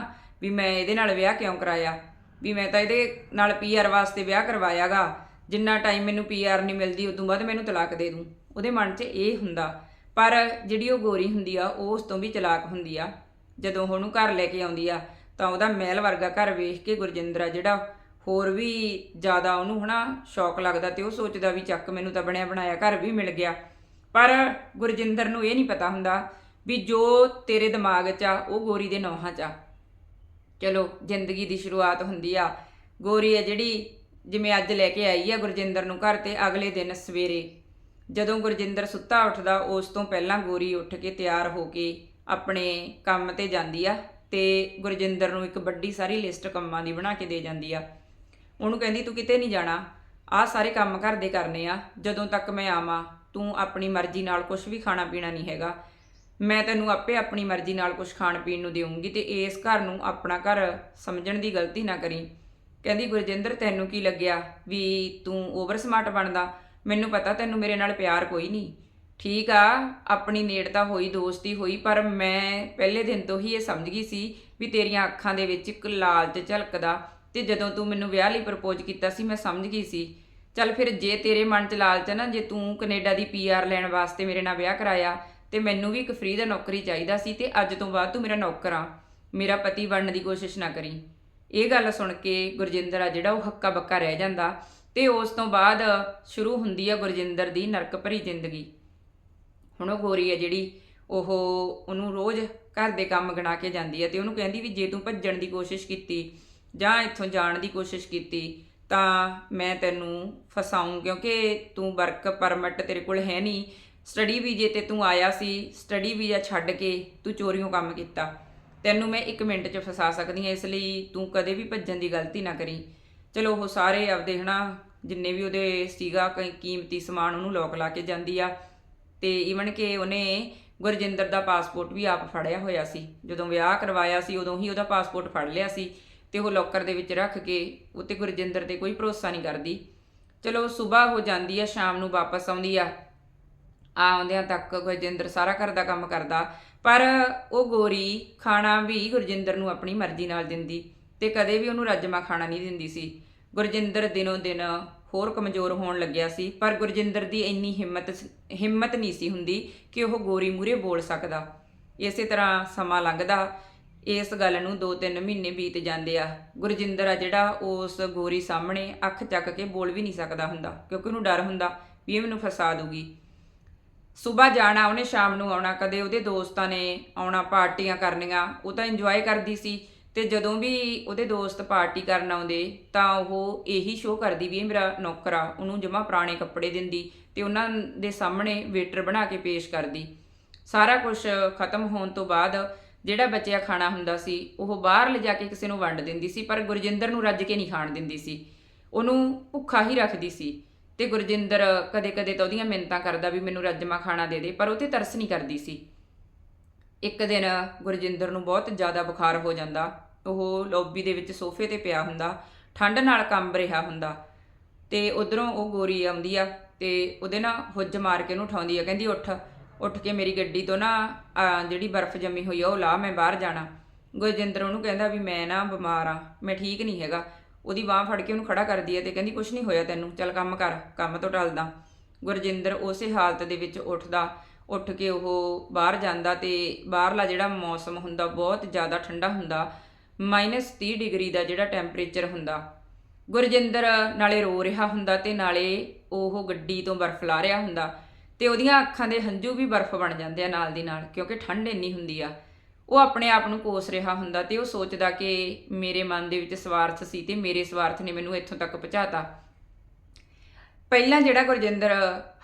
ਵੀ ਮੈਂ ਇਹਦੇ ਨਾਲ ਵਿਆਹ ਕਿਉਂ ਕਰਾਇਆ, ਵੀ ਮੈਂ ਤਾਂ ਇਹਦੇ ਨਾਲ ਪੀਆਰ ਵਾਸਤੇ ਵਿਆਹ ਕਰਵਾਇਆਗਾ, ਜਿੰਨਾ ਟਾਈਮ ਮੈਨੂੰ ਪੀਆਰ ਨਹੀਂ ਮਿਲਦੀ, ਉਦੋਂ ਬਾਅਦ ਮੈਨੂੰ ਤਲਾਕ ਦੇ ਦੂੰ। ਉਹਦੇ ਮਨ 'ਚ ਇਹ ਹੁੰਦਾ, ਪਰ ਜਿਹੜੀ ਉਹ ਗੋਰੀ ਹੁੰਦੀ ਆ, ਉਹ ਉਸ ਤੋਂ ਵੀ ਚਲਾਕ ਹੁੰਦੀ ਆ। ਜਦੋਂ ਉਹਨੂੰ ਘਰ ਲੈ ਕੇ ਆਉਂਦੀ ਆ, ਤਾਂ ਉਹਦਾ ਮਹਿਲ ਵਰਗਾ ਘਰ ਵੇਖ ਕੇ ਗੁਰਜਿੰਦਰ ਆ ਜਿਹੜਾ ਹੋਰ ਵੀ ਜ਼ਿਆਦਾ ਉਹਨੂੰ ਹਨਾ ਸ਼ੌਕ ਲੱਗਦਾ ਤੇ ਉਹ ਸੋਚਦਾ ਵੀ ਚੱਕ ਮੈਨੂੰ ਤਾਂ ਬਣਿਆ ਬਣਾਇਆ ਘਰ ਵੀ ਮਿਲ ਗਿਆ। ਪਰ ਗੁਰਜਿੰਦਰ ਨੂੰ ਇਹ ਨਹੀਂ ਪਤਾ ਹੁੰਦਾ ਵੀ ਜੋ ਤੇਰੇ ਦਿਮਾਗ 'ਚ ਆ, ਉਹ ਗੋਰੀ ਦੇ ਨੌਹਾਂ 'ਚ ਆ। ਚਲੋ, ਜ਼ਿੰਦਗੀ ਦੀ ਸ਼ੁਰੂਆਤ ਹੁੰਦੀ ਆ। ਗੋਰੀ ਆ ਜਿਹੜੀ ਜਿਵੇਂ ਅੱਜ ਲੈ ਕੇ ਆਈ ਆ ਗੁਰਜਿੰਦਰ ਨੂੰ ਘਰ ਤੇ ਅਗਲੇ ਦਿਨ ਸਵੇਰੇ। ਜਦੋਂ ਗੁਰਜਿੰਦਰ ਸੁੱਤਾ ਉੱਠਦਾ, ਉਸ ਤੋਂ ਪਹਿਲਾਂ ਗੋਰੀ ਉੱਠ ਕੇ ਤਿਆਰ ਹੋ ਕੇ ਆਪਣੇ ਕੰਮ ਤੇ ਜਾਂਦੀ ਆ ਤੇ ਗੁਰਜਿੰਦਰ ਨੂੰ ਇੱਕ ਵੱਡੀ ਸਾਰੀ ਲਿਸਟ ਕੰਮਾਂ ਦੀ ਬਣਾ ਕੇ ਦੇ ਜਾਂਦੀ ਆ। ਉਹਨੂੰ ਕਹਿੰਦੀ, ਤੂੰ ਕਿਤੇ ਨਹੀਂ ਜਾਣਾ। ਆਹ ਸਾਰੇ ਕੰਮ ਘਰ ਦੇ ਕਰਨੇ ਆ। ਜਦੋਂ ਤੱਕ ਮੈਂ ਆਵਾਂ, ਤੂੰ ਆਪਣੀ ਮਰਜ਼ੀ ਨਾਲ ਕੁਝ ਵੀ ਖਾਣਾ ਪੀਣਾ ਨਹੀਂ ਹੈਗਾ। ਮੈਂ ਤੈਨੂੰ ਆਪੇ ਆਪਣੀ ਮਰਜ਼ੀ ਨਾਲ ਕੁਝ ਖਾਣ ਪੀਣ ਨੂੰ ਦੇਵਾਂਗੀ ਤੇ ਇਸ ਘਰ ਨੂੰ ਆਪਣਾ ਘਰ ਸਮਝਣ ਦੀ ਗਲਤੀ ਨਾ ਕਰੀ। ਕਹਿੰਦੀ, ਗੁਰਜਿੰਦਰ, ਤੈਨੂੰ ਕੀ ਲੱਗਿਆ ਵੀ ਤੂੰ ਓਵਰ ਸਮਾਰਟ ਬਣਦਾ? ਮੈਨੂੰ ਪਤਾ ਤੈਨੂੰ ਮੇਰੇ ਨਾਲ ਪਿਆਰ ਕੋਈ ਨਹੀਂ। ਠੀਕ ਆ, ਆਪਣੀ ਨੇੜਤਾ ਹੋਈ, ਦੋਸਤੀ ਹੋਈ, ਪਰ ਮੈਂ ਪਹਿਲੇ ਦਿਨ ਤੋਂ ਹੀ ਇਹ ਸਮਝ ਗਈ ਸੀ ਵੀ ਤੇਰੀਆਂ ਅੱਖਾਂ ਦੇ ਵਿੱਚ ਇੱਕ ਲਾਲਚ ਝਲਕਦਾ ਤੇ ਜਦੋਂ ਤੂੰ ਮੈਨੂੰ ਵਿਆਹ ਲਈ ਪ੍ਰਪੋਜ਼ ਕੀਤਾ ਸੀ, ਮੈਂ ਸਮਝ ਗਈ ਸੀ। ਚੱਲ ਫਿਰ ਜੇ ਤੇਰੇ ਮਨ 'ਚ ਲਾਲਚ ਹੈ ਨਾ, ਜੇ ਤੂੰ ਕੈਨੇਡਾ ਦੀ ਪੀਆਰ ਲੈਣ ਵਾਸਤੇ ਮੇਰੇ ਨਾਲ ਵਿਆਹ ਕਰਾਇਆ, ਤੇ ਮੈਨੂੰ ਵੀ ਇੱਕ ਫ੍ਰੀ ਦਾ ਨੌਕਰੀ ਚਾਹੀਦਾ ਸੀ, ਤੇ ਅੱਜ ਤੋਂ ਬਾਅਦ ਤੂੰ ਮੇਰਾ ਨੌਕਰ ਆ। ਮੇਰਾ ਪਤੀ ਬਣਨ ਦੀ ਕੋਸ਼ਿਸ਼ ਨਾ ਕਰੀ। ਇਹ ਗੱਲ ਸੁਣ ਕੇ ਗੁਰਜਿੰਦਰ ਆ ਜਿਹੜਾ ਉਹ ਹੱਕਾ ਬੱਕਾ ਰਹਿ ਜਾਂਦਾ, ਤੇ ਉਸ ਤੋਂ ਬਾਅਦ ਸ਼ੁਰੂ ਹੁੰਦੀ ਆ ਗੁਰਜਿੰਦਰ ਦੀ ਨਰਕ ਭਰੀ ਜ਼ਿੰਦਗੀ। ਹੁਣ ਉਹ ਗੋਰੀ ਹੈ ਜਿਹੜੀ, ਉਹ ਉਹਨੂੰ ਰੋਜ਼ ਘਰ ਦੇ ਕੰਮ ਗਣਾ ਕੇ ਜਾਂਦੀ ਹੈ ਤੇ ਉਹਨੂੰ ਕਹਿੰਦੀ ਵੀ ਜੇ ਤੂੰ ਭੱਜਣ ਦੀ ਕੋਸ਼ਿਸ਼ ਕੀਤੀ ਜਾਂ ਇੱਥੋਂ ਜਾਣ ਦੀ ਕੋਸ਼ਿਸ਼ ਕੀਤੀ, ਤਾਂ ਮੈਂ ਤੈਨੂੰ ਫਸਾਉਂ ਕਿਉਂਕਿ ਤੂੰ ਵਰਕ ਪਰਮਿਟ ਤੇਰੇ ਕੋਲ ਹੈ ਨਹੀਂ। ਸਟੱਡੀ ਵੀਜ਼ੇ ਤੇ ਤੂੰ ਆਇਆ ਸੀ, ਸਟੱਡੀ ਵੀਜ਼ਾ ਛੱਡ ਕੇ ਤੂੰ ਚੋਰੀਓਂ ਕੰਮ ਕੀਤਾ। ਤੈਨੂੰ ਮੈਂ 1 ਮਿੰਟ 'ਚ ਫਸਾ ਸਕਦੀ ਹਾਂ, ਇਸ ਲਈ ਤੂੰ ਕਦੇ ਵੀ ਭੱਜਣ ਦੀ ਗਲਤੀ ਨਾ ਕਰੀ। ਚਲੋ, ਉਹ ਸਾਰੇ ਆਪਦੇ, ਹਨਾ, ਜਿੰਨੇ ਵੀ ਉਹਦੇ ਸੀਗਾ, ਕਈ ਕੀਮਤੀ ਸਮਾਨ ਉਹਨੂੰ ਲੋਕ ਲਾ ਕੇ ਜਾਂਦੀ ਆ। ਤੇ ਈਵਨ ਕਿ ਉਹਨੇ ਗੁਰਜਿੰਦਰ ਦਾ ਪਾਸਪੋਰਟ ਵੀ ਆਪ ਫੜਿਆ ਹੋਇਆ ਸੀ। ਜਦੋਂ ਵਿਆਹ ਕਰਵਾਇਆ ਸੀ, ਉਦੋਂ ਹੀ ਉਹਦਾ ਪਾਸਪੋਰਟ ਫੜ ਲਿਆ ਸੀ। ਤੇ ਉਹ ਲੋਕਰ ਦੇ ਵਿੱਚ ਰੱਖ ਕੇ ਉੱਤੇ ਗੁਰਜਿੰਦਰ ਤੇ ਕੋਈ ਭਰੋਸਾ ਨਹੀਂ ਕਰਦੀ। ਚਲੋ ਸਵੇਰ ਹੋ ਜਾਂਦੀ ਆ, ਸ਼ਾਮ ਨੂੰ ਵਾਪਸ ਆਉਂਦੀ ਆ। ਆਉਂਦਿਆਂ ਤੱਕ ਗੁਰਜਿੰਦਰ ਸਾਰਾ ਘਰ ਦਾ ਕੰਮ ਕਰਦਾ, ਪਰ ਉਹ ਗੋਰੀ ਖਾਣਾ ਵੀ ਗੁਰਜਿੰਦਰ ਨੂੰ ਆਪਣੀ ਮਰਜ਼ੀ ਨਾਲ ਦਿੰਦੀ ਤੇ ਕਦੇ ਵੀ ਉਹਨੂੰ ਰੱਜਮਾ ਖਾਣਾ ਨਹੀਂ ਦਿੰਦੀ ਸੀ। ਗੁਰਜਿੰਦਰ ਦਿਨੋਂ ਦਿਨ ਹੋਰ ਕਮਜ਼ੋਰ ਹੋਣ ਲੱਗਿਆ ਸੀ, ਪਰ ਗੁਰਜਿੰਦਰ ਦੀ ਇੰਨੀ ਹਿੰਮਤ ਹਿੰਮਤ ਨਹੀਂ ਸੀ ਹੁੰਦੀ ਕਿ ਉਹ ਗੋਰੀ ਮੂਰੇ ਬੋਲ ਸਕਦਾ। ਇਸੇ ਤਰ੍ਹਾਂ ਸਮਾਂ ਲੰਘਦਾ ਇਸ ਗੱਲ ਨੂੰ 2-3 ਮਹੀਨੇ ਬੀਤ ਜਾਂਦੇ ਆ। ਗੁਰਜਿੰਦਰ ਆ ਜਿਹੜਾ ਉਸ ਗੋਰੀ ਸਾਹਮਣੇ ਅੱਖ ਚੱਕ ਕੇ ਬੋਲ ਵੀ ਨਹੀਂ ਸਕਦਾ ਹੁੰਦਾ, ਕਿਉਂਕਿ ਉਹਨੂੰ ਡਰ ਹੁੰਦਾ ਵੀ ਇਹ ਮੈਨੂੰ ਫਸਾ ਦੂਗੀ। ਸਵੇਰ ਜਾਣਾ, ਉਹਨੇ ਸ਼ਾਮ ਨੂੰ ਆਉਣਾ, ਕਦੇ ਉਹਦੇ ਦੋਸਤਾਂ ਨੇ ਆਉਣਾ, ਪਾਰਟੀਆਂ ਕਰਨੀਆਂ, ਉਹ ਤਾਂ ਇੰਜੋਏ ਕਰਦੀ ਸੀ ਤੇ ਜਦੋਂ ਵੀ ਉਹਦੇ ਦੋਸਤ ਪਾਰਟੀ ਕਰਨ ਆਉਂਦੇ, ਤਾਂ ਉਹ ਇਹੀ ਸ਼ੋਅ ਕਰਦੀ ਵੀ ਇਹ ਮੇਰਾ ਨੌਕਰ ਆ, ਉਹਨੂੰ ਜਮਾ ਪੁਰਾਣੇ ਕੱਪੜੇ ਦਿੰਦੀ ਤੇ ਉਹਨਾਂ ਦੇ ਸਾਹਮਣੇ ਵੇਟਰ ਬਣਾ ਕੇ ਪੇਸ਼ ਕਰਦੀ। ਸਾਰਾ ਕੁਝ ਖਤਮ ਹੋਣ ਤੋਂ ਬਾਅਦ ਜਿਹੜਾ ਬਚਿਆ ਖਾਣਾ ਹੁੰਦਾ ਸੀ, ਉਹ ਬਾਹਰ ਲਿਜਾ ਕੇ ਕਿਸੇ ਨੂੰ ਵੰਡ ਦਿੰਦੀ ਸੀ, ਪਰ ਗੁਰਜਿੰਦਰ ਨੂੰ ਰੱਜ ਕੇ ਨਹੀਂ ਖਾਣ ਦਿੰਦੀ ਸੀ। ਉਹਨੂੰ ਭੁੱਖਾ ਹੀ ਰੱਖਦੀ ਸੀ। ਤੇ ਗੁਰਜਿੰਦਰ ਕਦੇ-ਕਦੇ ਤਾਂ ਉਹਦੀਆਂ ਮਿੰਨਤਾਂ ਕਰਦਾ ਵੀ ਮੈਨੂੰ ਰੱਜਮਾ ਖਾਣਾ ਦੇ ਦੇ, ਪਰ ਉਹ ਤੇ ਤਰਸ ਨਹੀਂ ਕਰਦੀ ਸੀ। ਇੱਕ ਦਿਨ ਗੁਰਜਿੰਦਰ ਨੂੰ ਬਹੁਤ ਜ਼ਿਆਦਾ ਬੁਖਾਰ ਹੋ ਜਾਂਦਾ। ਉਹ ਲੌਬੀ ਦੇ ਵਿੱਚ ਸੋਫੇ ਤੇ ਪਿਆ ਹੁੰਦਾ, ਠੰਡ ਨਾਲ ਕੰਬ ਰਿਹਾ ਹੁੰਦਾ। ਤੇ ਉਧਰੋਂ ਉਹ ਗੋਰੀ ਆਉਂਦੀ ਆ ਤੇ ਉਹਦੇ ਨਾਲ ਹੁੱਜ ਮਾਰ ਕੇ ਉਹਨੂੰ ਉਠਾਉਂਦੀ ਆ, ਕਹਿੰਦੀ, ਉੱਠ। ਉੱਠ ਕੇ ਮੇਰੀ ਗੱਡੀ ਤੋਂ ਨਾ ਆਹ ਜਿਹੜੀ ਬਰਫ਼ ਜੰਮੀ ਹੋਈ ਆ, ਉਹ ਲਾ, ਮੈਂ ਬਾਹਰ ਜਾਣਾ। ਗੁਰਜਿੰਦਰ ਉਹਨੂੰ ਕਹਿੰਦਾ ਵੀ ਮੈਂ ਨਾ ਬਿਮਾਰ ਆ, ਮੈਂ ਠੀਕ ਨਹੀਂ ਹੈਗਾ। ਉਹਦੀ ਬਾਹ ਫੜ ਕੇ ਉਹਨੂੰ ਖੜਾ ਕਰਦੀ ਹੈ ਤੇ ਕਹਿੰਦੀ, ਕੁਛ ਨਹੀਂ ਹੋਇਆ ਤੈਨੂੰ, ਚੱਲ ਕੰਮ ਕਰ, ਕੰਮ ਤੋਂ ਟਲਦਾ। ਗੁਰਜਿੰਦਰ ਉਸੇ ਹਾਲਤ ਦੇ ਵਿੱਚ ਉੱਠਦਾ, ਉੱਠ ਕੇ ਉਹ ਬਾਹਰ ਜਾਂਦਾ ਤੇ ਬਾਹਰਲਾ ਜਿਹੜਾ ਮੌਸਮ ਹੁੰਦਾ, ਬਹੁਤ ਜ਼ਿਆਦਾ ਠੰਡਾ ਹੁੰਦਾ -30 ਡਿਗਰੀ ਦਾ ਜਿਹੜਾ ਟੈਂਪਰੇਚਰ ਹੁੰਦਾ। ਗੁਰਜਿੰਦਰ ਨਾਲੇ ਰੋ ਰਿਹਾ ਹੁੰਦਾ ਤੇ ਨਾਲੇ ਉਹ ਗੱਡੀ ਤੋਂ ਬਰਫ਼ ਲਾ ਰਿਹਾ ਹੁੰਦਾ। ਤੇ ਉਹਦੀਆਂ ਅੱਖਾਂ ਦੇ ਹੰਝੂ ਵੀ ਬਰਫ਼ ਬਣ ਜਾਂਦੇ ਆ ਨਾਲ ਦੀ ਨਾਲ, ਕਿਉਂਕਿ ਠੰਡ ਇੰਨੀ ਹੁੰਦੀ ਆ। ਉਹ ਆਪਣੇ ਆਪ ਨੂੰ ਕੋਸ ਰਿਹਾ ਹੁੰਦਾ ਤੇ ਉਹ ਸੋਚਦਾ ਕਿ ਮੇਰੇ ਮਨ ਦੇ ਵਿੱਚ ਸਵਾਰਥ ਸੀ ਤੇ ਮੇਰੇ ਸਵਾਰਥ ਨੇ ਮੈਨੂੰ ਇੱਥੋਂ ਤੱਕ ਪਹੁੰਚਾਤਾ। ਪਹਿਲਾਂ ਜਿਹੜਾ ਗੁਰਜਿੰਦਰ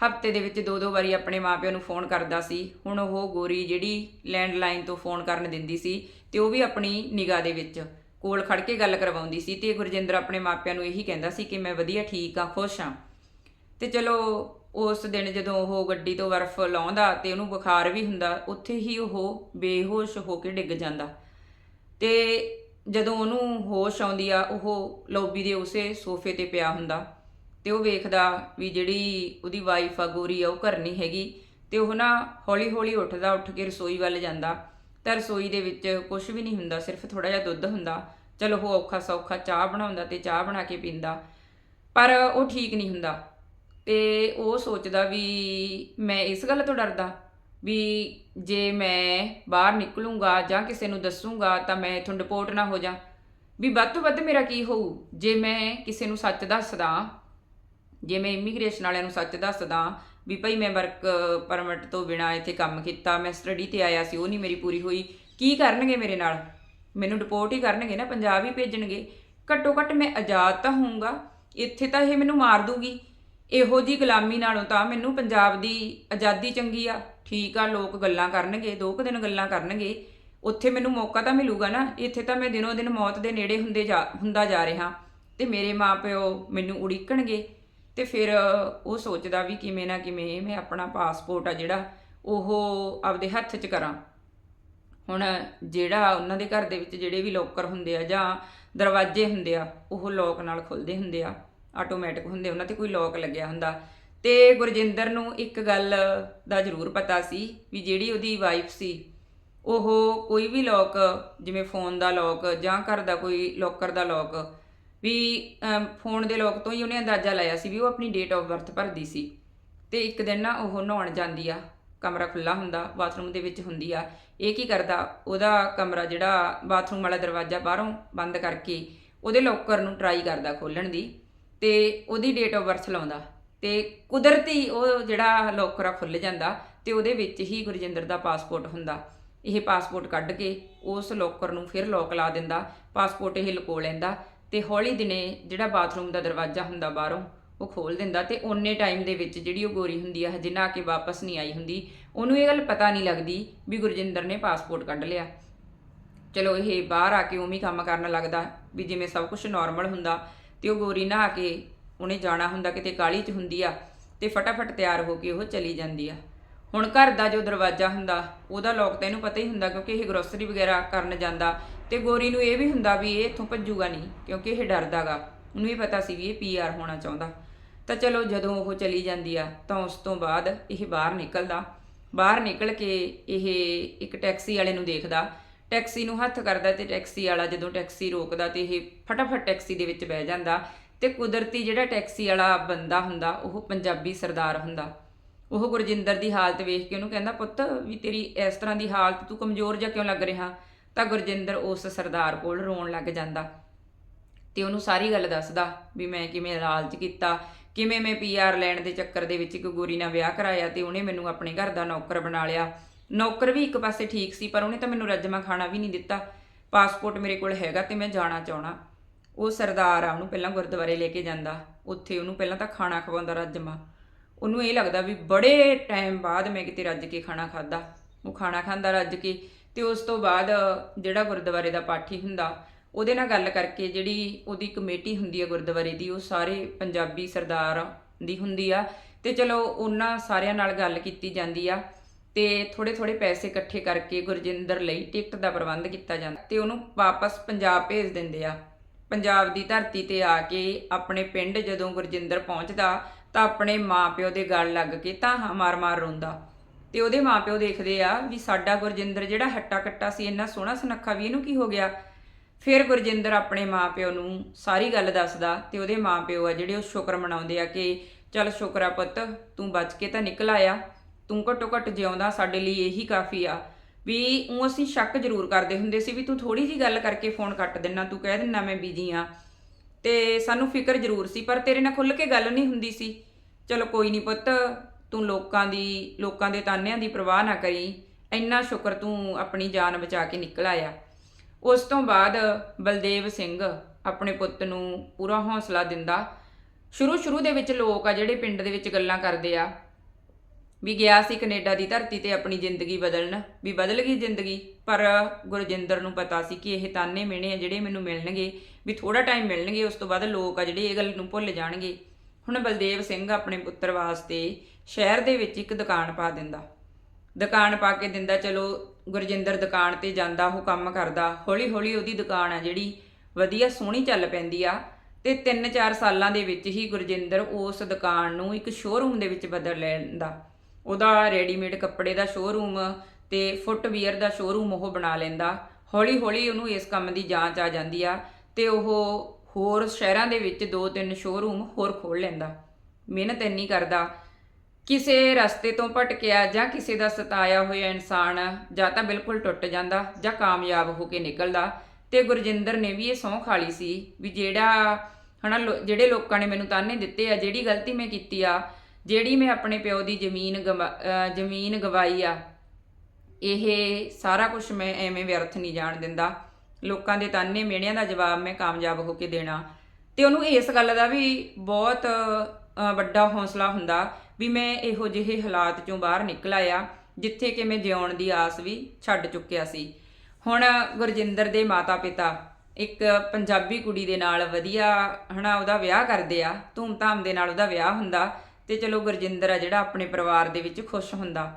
ਹਫ਼ਤੇ ਦੇ ਵਿੱਚ ਦੋ ਦੋ ਵਾਰੀ ਆਪਣੇ ਮਾਪਿਆਂ ਨੂੰ ਫੋਨ ਕਰਦਾ ਸੀ, ਹੁਣ ਉਹ ਗੋਰੀ ਜਿਹੜੀ ਲੈਂਡਲਾਈਨ ਤੋਂ ਫੋਨ ਕਰਨ ਦਿੰਦੀ ਸੀ ਤੇ ਉਹ ਵੀ ਆਪਣੀ ਨਿਗਾਹ ਦੇ ਵਿੱਚ ਕੋਲ ਖੜ ਕੇ ਗੱਲ ਕਰਵਾਉਂਦੀ ਸੀ ਤੇ ਗੁਰਜਿੰਦਰ ਆਪਣੇ ਮਾਪਿਆਂ ਨੂੰ ਇਹੀ ਕਹਿੰਦਾ ਸੀ ਕਿ ਮੈਂ ਵਧੀਆ ਠੀਕ ਆ, ਖੁਸ਼ ਆ। ਤੇ ਚਲੋ ਉਸ ਦਿਨ ਜਦੋਂ ਉਹ ਗੱਡੀ ਤੋਂ ਬਰਫ਼ ਲਾਉਂਦਾ ਤੇ ਉਹਨੂੰ ਬੁਖਾਰ ਵੀ ਹੁੰਦਾ, ਉੱਥੇ ਹੀ ਉਹ ਬੇਹੋਸ਼ ਹੋ ਕੇ ਡਿੱਗ ਜਾਂਦਾ। ਤੇ ਜਦੋਂ ਉਹਨੂੰ ਹੋਸ਼ ਆਉਂਦੀ ਆ, ਉਹ ਲੌਬੀ ਦੇ ਉਸੇ ਸੋਫੇ ਤੇ ਪਿਆ ਹੁੰਦਾ ਤੇ ਉਹ ਵੇਖਦਾ ਵੀ ਜਿਹੜੀ ਉਹਦੀ ਵਾਈਫ ਆ ਗੋਰੀ ਆ, ਉਹ ਘਰ ਨਹੀਂ ਹੈਗੀ ਤੇ ਉਹ ਨਾ ਹੌਲੀ ਹੌਲੀ ਉੱਠਦਾ, ਉੱਠ ਕੇ ਰਸੋਈ ਵੱਲ ਜਾਂਦਾ। ਤਾਂ ਰਸੋਈ ਦੇ ਵਿੱਚ ਕੁਝ ਵੀ ਨਹੀਂ ਹੁੰਦਾ, ਸਿਰਫ ਥੋੜਾ ਜਿਹਾ ਦੁੱਧ ਹੁੰਦਾ। ਚਲੋ ਉਹ ਔਖਾ ਸੌਖਾ ਚਾਹ ਬਣਾਉਂਦਾ ਤੇ ਚਾਹ ਬਣਾ ਕੇ ਪੀਂਦਾ, ਪਰ ਉਹ ਠੀਕ ਨਹੀਂ ਹੁੰਦਾ। ਤੇ ਉਹ ਸੋਚਦਾ ਵੀ ਮੈਂ ਇਸ ਗੱਲ ਤੋਂ ਡਰਦਾ ਵੀ ਜੇ ਮੈਂ ਬਾਹਰ ਨਿਕਲੂੰਗਾ ਜਾਂ ਕਿਸੇ ਨੂੰ ਦੱਸੂੰਗਾ ਤਾਂ ਮੈਂ ਇਥੋਂ ਡਿਪੋਰਟ ਨਾ ਹੋ ਜਾ ਵੀ ਵੱਧ ਤੋਂ ਵੱਧ ਮੇਰਾ ਕੀ ਹੋਊ? ਜੇ ਮੈਂ ਕਿਸੇ ਨੂੰ ਸੱਚ ਦੱਸਦਾ, ਜੇ ਮੈਂ ਇਮੀਗ੍ਰੇਸ਼ਨ ਵਾਲਿਆਂ ਨੂੰ ਸੱਚ ਦੱਸਦਾ ਵੀ ਭਾਈ ਮੈਂ ਵਰਕ ਪਰਮਿਟ ਤੋਂ ਬਿਨਾ ਇੱਥੇ ਕੰਮ ਕੀਤਾ, ਮੈਂ ਸਟੱਡੀ ਤੇ ਆਇਆ ਸੀ, ਉਹ ਨਹੀਂ ਮੇਰੀ ਪੂਰੀ ਹੋਈ, ਕੀ ਕਰਨਗੇ ਮੇਰੇ ਨਾਲ? ਮੈਨੂੰ ਡਿਪੋਰਟ ਹੀ ਕਰਨਗੇ ਨਾ, ਪੰਜਾਬ ਹੀ ਭੇਜਣਗੇ। ਘੱਟੋ ਘੱਟ ਮੈਂ ਆਜ਼ਾਦ ਤਾਂ ਹੋਊਂਗਾ, ਇੱਥੇ ਤਾਂ ਇਹ ਮੈਨੂੰ ਮਾਰ ਦੂਗੀ। ਇਹੋ ਜੀ ਗੁਲਾਮੀ ਨਾਲੋਂ ਤਾਂ ਮੈਨੂੰ ਪੰਜਾਬ ਦੀ ਆਜ਼ਾਦੀ ਚੰਗੀ ਆ। ਠੀਕ ਆ, ਲੋਕ ਗੱਲਾਂ ਕਰਨਗੇ, ਦੋ ਕੁ ਦਿਨ ਗੱਲਾਂ ਕਰਨਗੇ। ਉੱਥੇ ਮੈਨੂੰ ਮੌਕਾ ਤਾਂ ਮਿਲੂਗਾ ਨਾ। ਇੱਥੇ ਤਾਂ ਮੈਂ ਦਿਨੋ ਦਿਨ ਮੌਤ ਦੇ ਨੇੜੇ ਹੁੰਦੇ ਜਾ, ਹੁੰਦਾ ਜਾ ਰਿਹਾ। ਤੇ ਮੇਰੇ ਮਾਪਿਓ ਮੈਨੂੰ ਉਡੀਕਣਗੇ। ਤੇ ਫਿਰ ਉਹ ਸੋਚਦਾ ਵੀ ਕਿਵੇਂ ਨਾ ਕਿਵੇਂ ਮੈਂ ਆਪਣਾ ਪਾਸਪੋਰਟ ਆ ਜਿਹੜਾ, ਉਹ ਆਪਦੇ ਹੱਥ 'ਚ ਕਰਾਂ। ਹੁਣ ਜਿਹੜਾ ਉਹਨਾਂ ਦੇ ਘਰ ਦੇ ਵਿੱਚ ਜਿਹੜੇ ਵੀ ਲੋਕਰ ਹੁੰਦੇ ਆ ਜਾਂ ਦਰਵਾਜ਼ੇ ਹੁੰਦੇ ਆ, ਉਹ ਲੋਕ ਨਾਲ ਖੁੱਲਦੇ ਹੁੰਦੇ ਆ। ਆਟੋਮੈਟਿਕ ਹੁੰਦੇ, ਉਹਨਾਂ ਤੇ ਕੋਈ ਲੋਕ ਲੱਗਿਆ ਹੁੰਦਾ। ਤੇ ਗੁਰਜਿੰਦਰ ਨੂੰ ਇੱਕ ਗੱਲ ਦਾ ਜ਼ਰੂਰ ਪਤਾ ਸੀ ਵੀ ਜਿਹੜੀ ਉਹਦੀ ਵਾਈਫ ਸੀ, ਉਹ ਕੋਈ ਵੀ ਲੋਕ ਜਿਵੇਂ ਫੋਨ ਦਾ ਲੋਕ ਜਾਂ ਘਰ ਦਾ ਕੋਈ ਲੋਕਰ ਦਾ ਲੋਕ ਵੀ ਫੋਨ ਦੇ ਲੋਕ ਤੋਂ ਹੀ ਉਹਨੇ ਅੰਦਾਜ਼ਾ ਲਾਇਆ ਸੀ ਵੀ ਉਹ ਆਪਣੀ ਡੇਟ ਆਫ ਬਰਥ ਭਰਦੀ ਸੀ। ਤੇ ਇੱਕ ਦਿਨ ਨਾ ਉਹ ਨਹਾਉਣ ਜਾਂਦੀ ਆ, ਕਮਰਾ ਖੁੱਲਾ ਹੁੰਦਾ ਬਾਥਰੂਮ ਦੇ ਵਿੱਚ ਹੁੰਦੀ ਆ। ਇਹ ਕੀ ਕਰਦਾ, ਉਹਦਾ ਕਮਰਾ ਜਿਹੜਾ ਬਾਥਰੂਮ ਵਾਲਾ ਦਰਵਾਜ਼ਾ ਬਾਹਰੋਂ ਬੰਦ ਕਰਕੇ ਉਹਦੇ ਲੋਕਰ ਨੂੰ ਟਰਾਈ ਕਰਦਾ ਖੋਲਣ ਦੀ। ਤੇ ਉਹਦੀ ਡੇਟ ਆਫ ਬਰਥ ਲਾਉਂਦਾ। ਤੇ ਕੁਦਰਤੀ ਉਹ ਜਿਹੜਾ ਲੋਕਰ ਆ ਖੁੱਲ ਜਾਂਦਾ ਤੇ ਉਹਦੇ ਵਿੱਚ ਹੀ ਗੁਰਜਿੰਦਰ ਦਾ ਪਾਸਪੋਰਟ ਹੁੰਦਾ। ਇਹ ਪਾਸਪੋਰਟ ਕੱਢ ਕੇ ਉਸ ਲੋਕਰ ਨੂੰ ਫਿਰ ਲੋਕ ਲਾ ਦਿੰਦਾ ਪਾਸਪੋਰਟ ਇਹ ਲੁਕੋ ਲੈਂਦਾ ਤੇ ਹੌਲੀ ਦਿਨੇ ਜਿਹੜਾ ਬਾਥਰੂਮ ਦਾ ਦਰਵਾਜ਼ਾ ਹੁੰਦਾ ਬਾਹਰੋਂ, ਉਹ ਖੋਲ ਦਿੰਦਾ ਤੇ ਓਨੇ ਟਾਈਮ ਦੇ ਵਿੱਚ ਜਿਹੜੀ ਉਹ ਗੋਰੀ ਹੁੰਦੀ ਆ, ਹਜੇ ਨਾ ਕੇ ਵਾਪਸ ਨਹੀਂ ਆਈ ਹੁੰਦੀ, ਉਹਨੂੰ ਇਹ ਗੱਲ ਪਤਾ ਨਹੀਂ ਲੱਗਦੀ ਵੀ ਗੁਰਜਿੰਦਰ ਨੇ ਪਾਸਪੋਰਟ ਕੱਢ ਲਿਆ। ਚਲੋ ਇਹ ਬਾਹਰ ਆ ਕੇ ਉਵੇਂ ਕੰਮ ਕਰਨ ਲੱਗਦਾ ਵੀ ਜਿਵੇਂ ਸਭ ਕੁਝ ਨਾਰਮਲ ਹੁੰਦਾ ਤੇ ਉਹ ਗੋਰੀ ਨਹਾ ਕੇ ਉਹਨੇ ਜਾਣਾ ਹੁੰਦਾ ਕਿਤੇ ਕਾਲੀ ਚ ਹੁੰਦੀ ਆ ਤੇ ਫਟਾਫਟ ਤਿਆਰ ਹੋ ਕੇ ਉਹ ਚਲੀ ਜਾਂਦੀ ਆ। ਹੁਣ ਘਰ ਦਾ ਜੋ ਦਰਵਾਜ਼ਾ ਹੁੰਦਾ, ਉਹਦਾ ਲੋਕ ਤਾਂ ਇਹਨੂੰ ਪਤਾ ਹੀ ਹੁੰਦਾ ਕਿਉਂਕਿ ਇਹ ਗਰੋਸਰੀ ਵਗੈਰਾ ਕਰਨ ਜਾਂਦਾ ਤੇ ਗੋਰੀ ਨੂੰ ਇਹ ਵੀ ਹੁੰਦਾ ਵੀ ਇਹ ਇੱਥੋਂ ਭੱਜੂਗਾ ਨਹੀਂ ਕਿਉਂਕਿ ਇਹ ਡਰਦਾਗਾ। ਉਹਨੂੰ ਵੀ ਪਤਾ ਸੀ ਵੀ ਇਹ ਪੀਆਰ ਹੋਣਾ ਚਾਹੁੰਦਾ। ਤਾਂ ਚਲੋ ਜਦੋਂ ਉਹ ਚਲੀ ਜਾਂਦੀ ਆ, ਤਾਂ ਉਸ ਤੋਂ ਬਾਅਦ ਇਹ ਬਾਹਰ ਨਿਕਲਦਾ। ਬਾਹਰ ਨਿਕਲ ਕੇ ਇਹ ਇੱਕ ਟੈਕਸੀ ਵਾਲੇ ਨੂੰ ਦੇਖਦਾ ਟੈਕਸੀ ਨੂੰ ਹੱਥ ਕਰਦਾ ਤੇ ਟੈਕਸੀ ਵਾਲਾ ਜਦੋਂ ਟੈਕਸੀ ਰੋਕਦਾ ਤੇ ਇਹ ਫਟਾਫਟ ਟੈਕਸੀ ਦੇ ਵਿੱਚ ਬਹਿ ਜਾਂਦਾ ਤੇ ਕੁਦਰਤੀ ਜਿਹੜਾ ਟੈਕਸੀ ਵਾਲਾ ਬੰਦਾ ਹੁੰਦਾ, ਉਹ ਪੰਜਾਬੀ ਸਰਦਾਰ ਹੁੰਦਾ। ਉਹ ਗੁਰਜਿੰਦਰ ਦੀ ਹਾਲਤ ਵੇਖ ਕੇ ਉਹਨੂੰ ਕਹਿੰਦਾ, ਪੁੱਤ, ਵੀ ਤੇਰੀ ਇਸ ਤਰ੍ਹਾਂ ਦੀ ਹਾਲਤ ਤੂੰ ਕਮਜ਼ੋਰ ਜਾਂ ਕਿਉਂ ਲੱਗ ਰਿਹਾ? ਤਾਂ ਗੁਰਜਿੰਦਰ ਉਸ ਸਰਦਾਰ ਕੋਲ ਰੋਣ ਲੱਗ ਜਾਂਦਾ ਤੇ ਉਹਨੂੰ ਸਾਰੀ ਗੱਲ ਦੱਸਦਾ ਵੀ ਮੈਂ ਕਿਵੇਂ ਲਾਲਚ ਕੀਤਾ, ਕਿਵੇਂ ਮੈਂ ਪੀਆਰ ਲੈਣ ਦੇ ਚੱਕਰ ਦੇ ਵਿੱਚ ਇੱਕ ਗੋਰੀ ਨਾਲ ਵਿਆਹ ਕਰਾਇਆ ਤੇ ਉਹਨੇ ਮੈਨੂੰ ਆਪਣੇ ਘਰ ਦਾ ਨੌਕਰ ਬਣਾ ਲਿਆ। ਨੌਕਰ ਵੀ ਇੱਕ ਪਾਸੇ ਠੀਕ ਸੀ, ਪਰ ਉਹਨੇ ਤਾਂ ਮੈਨੂੰ ਰੱਜਮਾ ਖਾਣਾ ਵੀ ਨਹੀਂ ਦਿੱਤਾ। ਪਾਸਪੋਰਟ ਮੇਰੇ ਕੋਲ ਹੈਗਾ ਤੇ ਮੈਂ ਜਾਣਾ ਚਾਹਣਾ ਉਹ ਸਰਦਾਰ ਆ, ਉਹਨੂੰ ਪਹਿਲਾਂ ਗੁਰਦੁਆਰੇ ਲੈ ਕੇ ਜਾਂਦਾ। ਉੱਥੇ ਉਹਨੂੰ ਪਹਿਲਾਂ ਤਾਂ ਖਾਣਾ ਖਵਾਉਂਦਾ ਰੱਜਮਾ। ਉਹਨੂੰ ਇਹ ਲੱਗਦਾ ਵੀ ਬੜੇ ਟਾਈਮ ਬਾਅਦ ਮੈਂ ਕਿਤੇ ਰੱਜ ਕੇ ਖਾਣਾ ਖਾਦਾ ਉਹ ਖਾਣਾ ਖਾਂਦਾ ਰੱਜ ਕੇ ਤੇ ਉਸ ਤੋਂ ਬਾਅਦ ਜਿਹੜਾ ਗੁਰਦੁਆਰੇ ਦਾ ਪਾਠੀ ਹੁੰਦਾ, ਉਹਦੇ ਨਾਲ ਗੱਲ ਕਰਕੇ ਜਿਹੜੀ ਉਹਦੀ ਕਮੇਟੀ ਹੁੰਦੀ ਹੈ ਗੁਰਦੁਆਰੇ ਦੀ, ਉਹ ਸਾਰੇ ਪੰਜਾਬੀ ਸਰਦਾਰ ਦੀ ਹੁੰਦੀ ਆ। ਤੇ ਚਲੋ ਉਹਨਾਂ ਸਾਰਿਆਂ ਨਾਲ ਗੱਲ ਕੀਤੀ ਜਾਂਦੀ ਆ। ਤੇ ਥੋੜੇ ਥੋੜੇ ਪੈਸੇ ਇਕੱਠੇ ਕਰਕੇ ਗੁਰਜਿੰਦਰ ਲਈ ਟਿਕਟ ਦਾ ਪ੍ਰਬੰਧ ਕੀਤਾ ਜਾਂਦਾ ਤੇ ਉਹਨੂੰ ਵਾਪਸ ਪੰਜਾਬ ਭੇਜ ਦਿੰਦੇ ਆ। ਪੰਜਾਬ ਦੀ ਧਰਤੀ ਤੇ ਆ ਕੇ ਆਪਣੇ ਪਿੰਡ ਜਦੋਂ ਗੁਰਜਿੰਦਰ ਪਹੁੰਚਦਾ ਤਾਂ ਆਪਣੇ ਮਾਪਿਓ ਦੇ ਗਲ ਲੱਗ ਕੇ ਤਾਂ ਮਾਰ-ਮਾਰ ਰੋਂਦਾ। ਤੇ ਉਹਦੇ ਮਾਪਿਓ ਦੇਖਦੇ ਆ ਵੀ ਸਾਡਾ ਗੁਰਜਿੰਦਰ ਜਿਹੜਾ ਹੱਟਾ ਕੱਟਾ ਸੀ, ਇੰਨਾ ਸੋਹਣਾ ਸੁਨੱਖਾ ਵੀ ਇਹਨੂੰ ਕੀ ਹੋ ਗਿਆ? ਫਿਰ ਗੁਰਜਿੰਦਰ ਆਪਣੇ ਮਾਪਿਓ ਨੂੰ ਸਾਰੀ ਗੱਲ ਦੱਸਦਾ ਤੇ ਉਹਦੇ ਮਾਪਿਓ ਆ ਜਿਹੜੇ ਉਹ ਸ਼ੁਕਰ ਮਨਾਉਂਦੇ ਆ ਕਿ ਚੱਲ ਸ਼ੁਕਰਾ ਪੁੱਤ, ਤੂੰ ਬਚ ਕੇ ਤਾਂ ਨਿਕਲ ਆਇਆ। ਤੂੰ ਘੱਟੋ ਘੱਟ ਜਿਉਂਦਾ ਸਾਡੇ ਲਈ ਇਹੀ ਕਾਫੀ ਆ। ਵੀ ਉਹ ਅਸੀਂ ਸ਼ੱਕ ਜ਼ਰੂਰ ਕਰਦੇ ਹੁੰਦੇ ਸੀ ਵੀ ਤੂੰ ਥੋੜੀ ਜੀ ਗੱਲ ਕਰਕੇ ਫੋਨ ਕੱਟ ਦੇਣਾ ਤੂੰ ਕਹਿ ਦਿੰਨਾ ਮੈਂ ਬਿਜ਼ੀ ਆ। ਤੇ ਸਾਨੂੰ ਫਿਕਰ ਜ਼ਰੂਰ ਸੀ, ਪਰ ਤੇਰੇ ਨਾਲ ਖੁੱਲ ਕੇ ਗੱਲ ਨਹੀਂ ਹੁੰਦੀ ਸੀ। ਚਲੋ ਕੋਈ ਨਹੀਂ ਪੁੱਤ, ਤੂੰ ਲੋਕਾਂ ਦੀ, ਲੋਕਾਂ ਦੇ ਤਾਨਿਆਂ ਦੀ ਪਰਵਾਹ ਨਾ ਕਰੀ। ਇੰਨਾ ਸ਼ੁਕਰ ਤੂੰ ਆਪਣੀ ਜਾਨ ਬਚਾ ਕੇ ਨਿਕਲ ਆਇਆ। ਉਸ ਤੋਂ ਬਾਅਦ ਬਲਦੇਵ ਸਿੰਘ ਆਪਣੇ ਪੁੱਤ ਨੂੰ ਪੂਰਾ ਹੌਸਲਾ ਦਿੰਦਾ। ਸ਼ੁਰੂ ਸ਼ੁਰੂ ਦੇ ਵਿੱਚ ਲੋਕ ਆ ਜਿਹੜੇ ਪਿੰਡ ਦੇ ਵਿੱਚ ਗੱਲਾਂ ਕਰਦੇ ਆ। ਵੀ ਗਿਆ ਸੀ ਕੈਨੇਡਾ ਦੀ ਧਰਤੀ ਤੇ ਆਪਣੀ ਜ਼ਿੰਦਗੀ ਬਦਲਣ, ਵੀ ਬਦਲ ਗਈ ਜ਼ਿੰਦਗੀ, ਪਰ ਗੁਰਜਿੰਦਰ ਨੂੰ ਪਤਾ ਸੀ ਕਿ ਇਹ ਤਾਨੇ ਮਿਹਣੇ ਆ ਜਿਹੜੇ ਮੈਨੂੰ ਮਿਲਣਗੇ, ਵੀ ਥੋੜਾ ਟਾਈਮ ਮਿਲਣਗੇ, ਉਸ ਤੋਂ ਬਾਅਦ ਲੋਕ ਆ ਜਿਹੜੇ ਇਹ ਗੱਲ ਨੂੰ ਭੁੱਲ ਜਾਣਗੇ। ਹੁਣ ਬਲਦੇਵ ਸਿੰਘ ਆਪਣੇ ਪੁੱਤਰ ਵਾਸਤੇ ਸ਼ਹਿਰ ਦੇ ਵਿੱਚ ਇੱਕ ਦੁਕਾਨ ਪਾ ਦਿੰਦਾ। ਦੁਕਾਨ ਪਾ ਕੇ ਦਿੰਦਾ, ਚਲੋ ਗੁਰਜਿੰਦਰ ਦੁਕਾਨ ਤੇ ਜਾਂਦਾ, ਉਹ ਕੰਮ ਕਰਦਾ। ਹੌਲੀ ਹੌਲੀ ਉਹਦੀ ਦੁਕਾਨ ਆ ਜਿਹੜੀ, ਵਧੀਆ ਸੋਹਣੀ ਚੱਲ ਪੈਂਦੀ ਆ ਤੇ 3-4 ਸਾਲਾਂ ਦੇ ਵਿੱਚ ਹੀ ਗੁਰਜਿੰਦਰ ਉਸ ਦੁਕਾਨ ਨੂੰ ਇੱਕ ਸ਼ੋਰੂਮ ਦੇ ਵਿੱਚ ਬਦਲ ਲੈਂਦਾ। ਉਹਦਾ ਰੈਡੀਮੇਡ ਕੱਪੜੇ ਦਾ ਸ਼ੋਰੂਮ ਤੇ ਫੁੱਟਵੀਅਰ ਦਾ ਸ਼ੋਰੂਮ ਉਹ ਬਣਾ ਲੈਂਦਾ। ਹੌਲੀ ਹੌਲੀ ਉਹਨੂੰ ਇਸ ਕੰਮ ਦੀ ਜਾਂਚ ਆ ਜਾਂਦੀ ਆ ਤੇ ਉਹ ਹੋਰ ਸ਼ਹਿਰਾਂ ਦੇ ਵਿੱਚ ਦੋ ਤਿੰਨ ਸ਼ੋਰੂਮ ਹੋਰ ਖੋਲ ਲੈਂਦਾ। ਮਿਹਨਤ ਇੰਨੀ ਕਰਦਾ। ਕਿਸੇ ਰਸਤੇ ਤੋਂ ਭਟਕਿਆ ਜਾਂ ਕਿਸੇ ਦਾ ਸਤਾਇਆ ਹੋਇਆ ਇਨਸਾਨ ਜਾਂ ਤਾਂ ਬਿਲਕੁਲ ਟੁੱਟ ਜਾਂਦਾ ਜਾਂ ਕਾਮਯਾਬ ਹੋ ਕੇ ਨਿਕਲਦਾ ਤੇ ਗੁਰਜਿੰਦਰ ਨੇ ਵੀ ਇਹ ਸਹੁੰ ਖਾਲੀ ਸੀ ਵੀ ਜਿਹੜਾ ਹਨਾ ਲੋ- ਜਿਹੜੇ ਲੋਕਾਂ ਨੇ ਮੈਨੂੰ ਤਾਨੇ ਦਿੱਤੇ ਆ, ਜਿਹੜੀ ਗਲਤੀ ਮੈਂ ਕੀਤੀ ਆ ਜਿਹੜੀ ਮੈਂ ਆਪਣੇ ਪਿਓ ਦੀ ਜ਼ਮੀਨ ਗਵਾ- ਜ਼ਮੀਨ ਗਵਾਈ ਆ, ਇਹ ਸਾਰਾ ਕੁਝ ਮੈਂ ਐਵੇਂ ਵਿਅਰਥ ਨਹੀਂ ਜਾਣ ਦਿੰਦਾ। ਲੋਕਾਂ ਦੇ ਤਾਨੇ ਮਿਹਣਿਆਂ ਦਾ ਜਵਾਬ ਮੈਂ ਕਾਮਯਾਬ ਹੋ ਕੇ ਦੇਣਾ। ਤੇ ਉਹਨੂੰ ਇਸ ਗੱਲ ਦਾ ਵੀ ਬਹੁਤ ਵੱਡਾ ਹੌਸਲਾ ਹੁੰਦਾ ਵੀ ਮੈਂ ਇਹੋ ਜਿਹੇ ਹਾਲਾਤ ਚੋਂ ਬਾਹਰ ਨਿਕਲ ਆਇਆ, ਜਿੱਥੇ ਕਿ ਮੈਂ ਜਿਉਣ ਦੀ ਆਸ ਵੀ ਛੱਡ ਚੁੱਕਿਆ ਸੀ। ਹੁਣ ਗੁਰਜਿੰਦਰ ਦੇ ਮਾਤਾ-ਪਿਤਾ ਇੱਕ ਪੰਜਾਬੀ ਕੁੜੀ ਦੇ ਨਾਲ ਵਧੀਆ, ਹਨਾ, ਉਹਦਾ ਵਿਆਹ ਕਰਦੇ ਆ, ਧੂਮ-ਧਾਮ ਦੇ ਨਾਲ ਉਹਦਾ ਵਿਆਹ ਹੁੰਦਾ। ਤੇ ਚਲੋ ਗੁਰਜਿੰਦਰ ਆ ਜਿਹੜਾ ਆਪਣੇ ਪਰਿਵਾਰ ਦੇ ਵਿੱਚ ਖੁਸ਼ ਹੁੰਦਾ।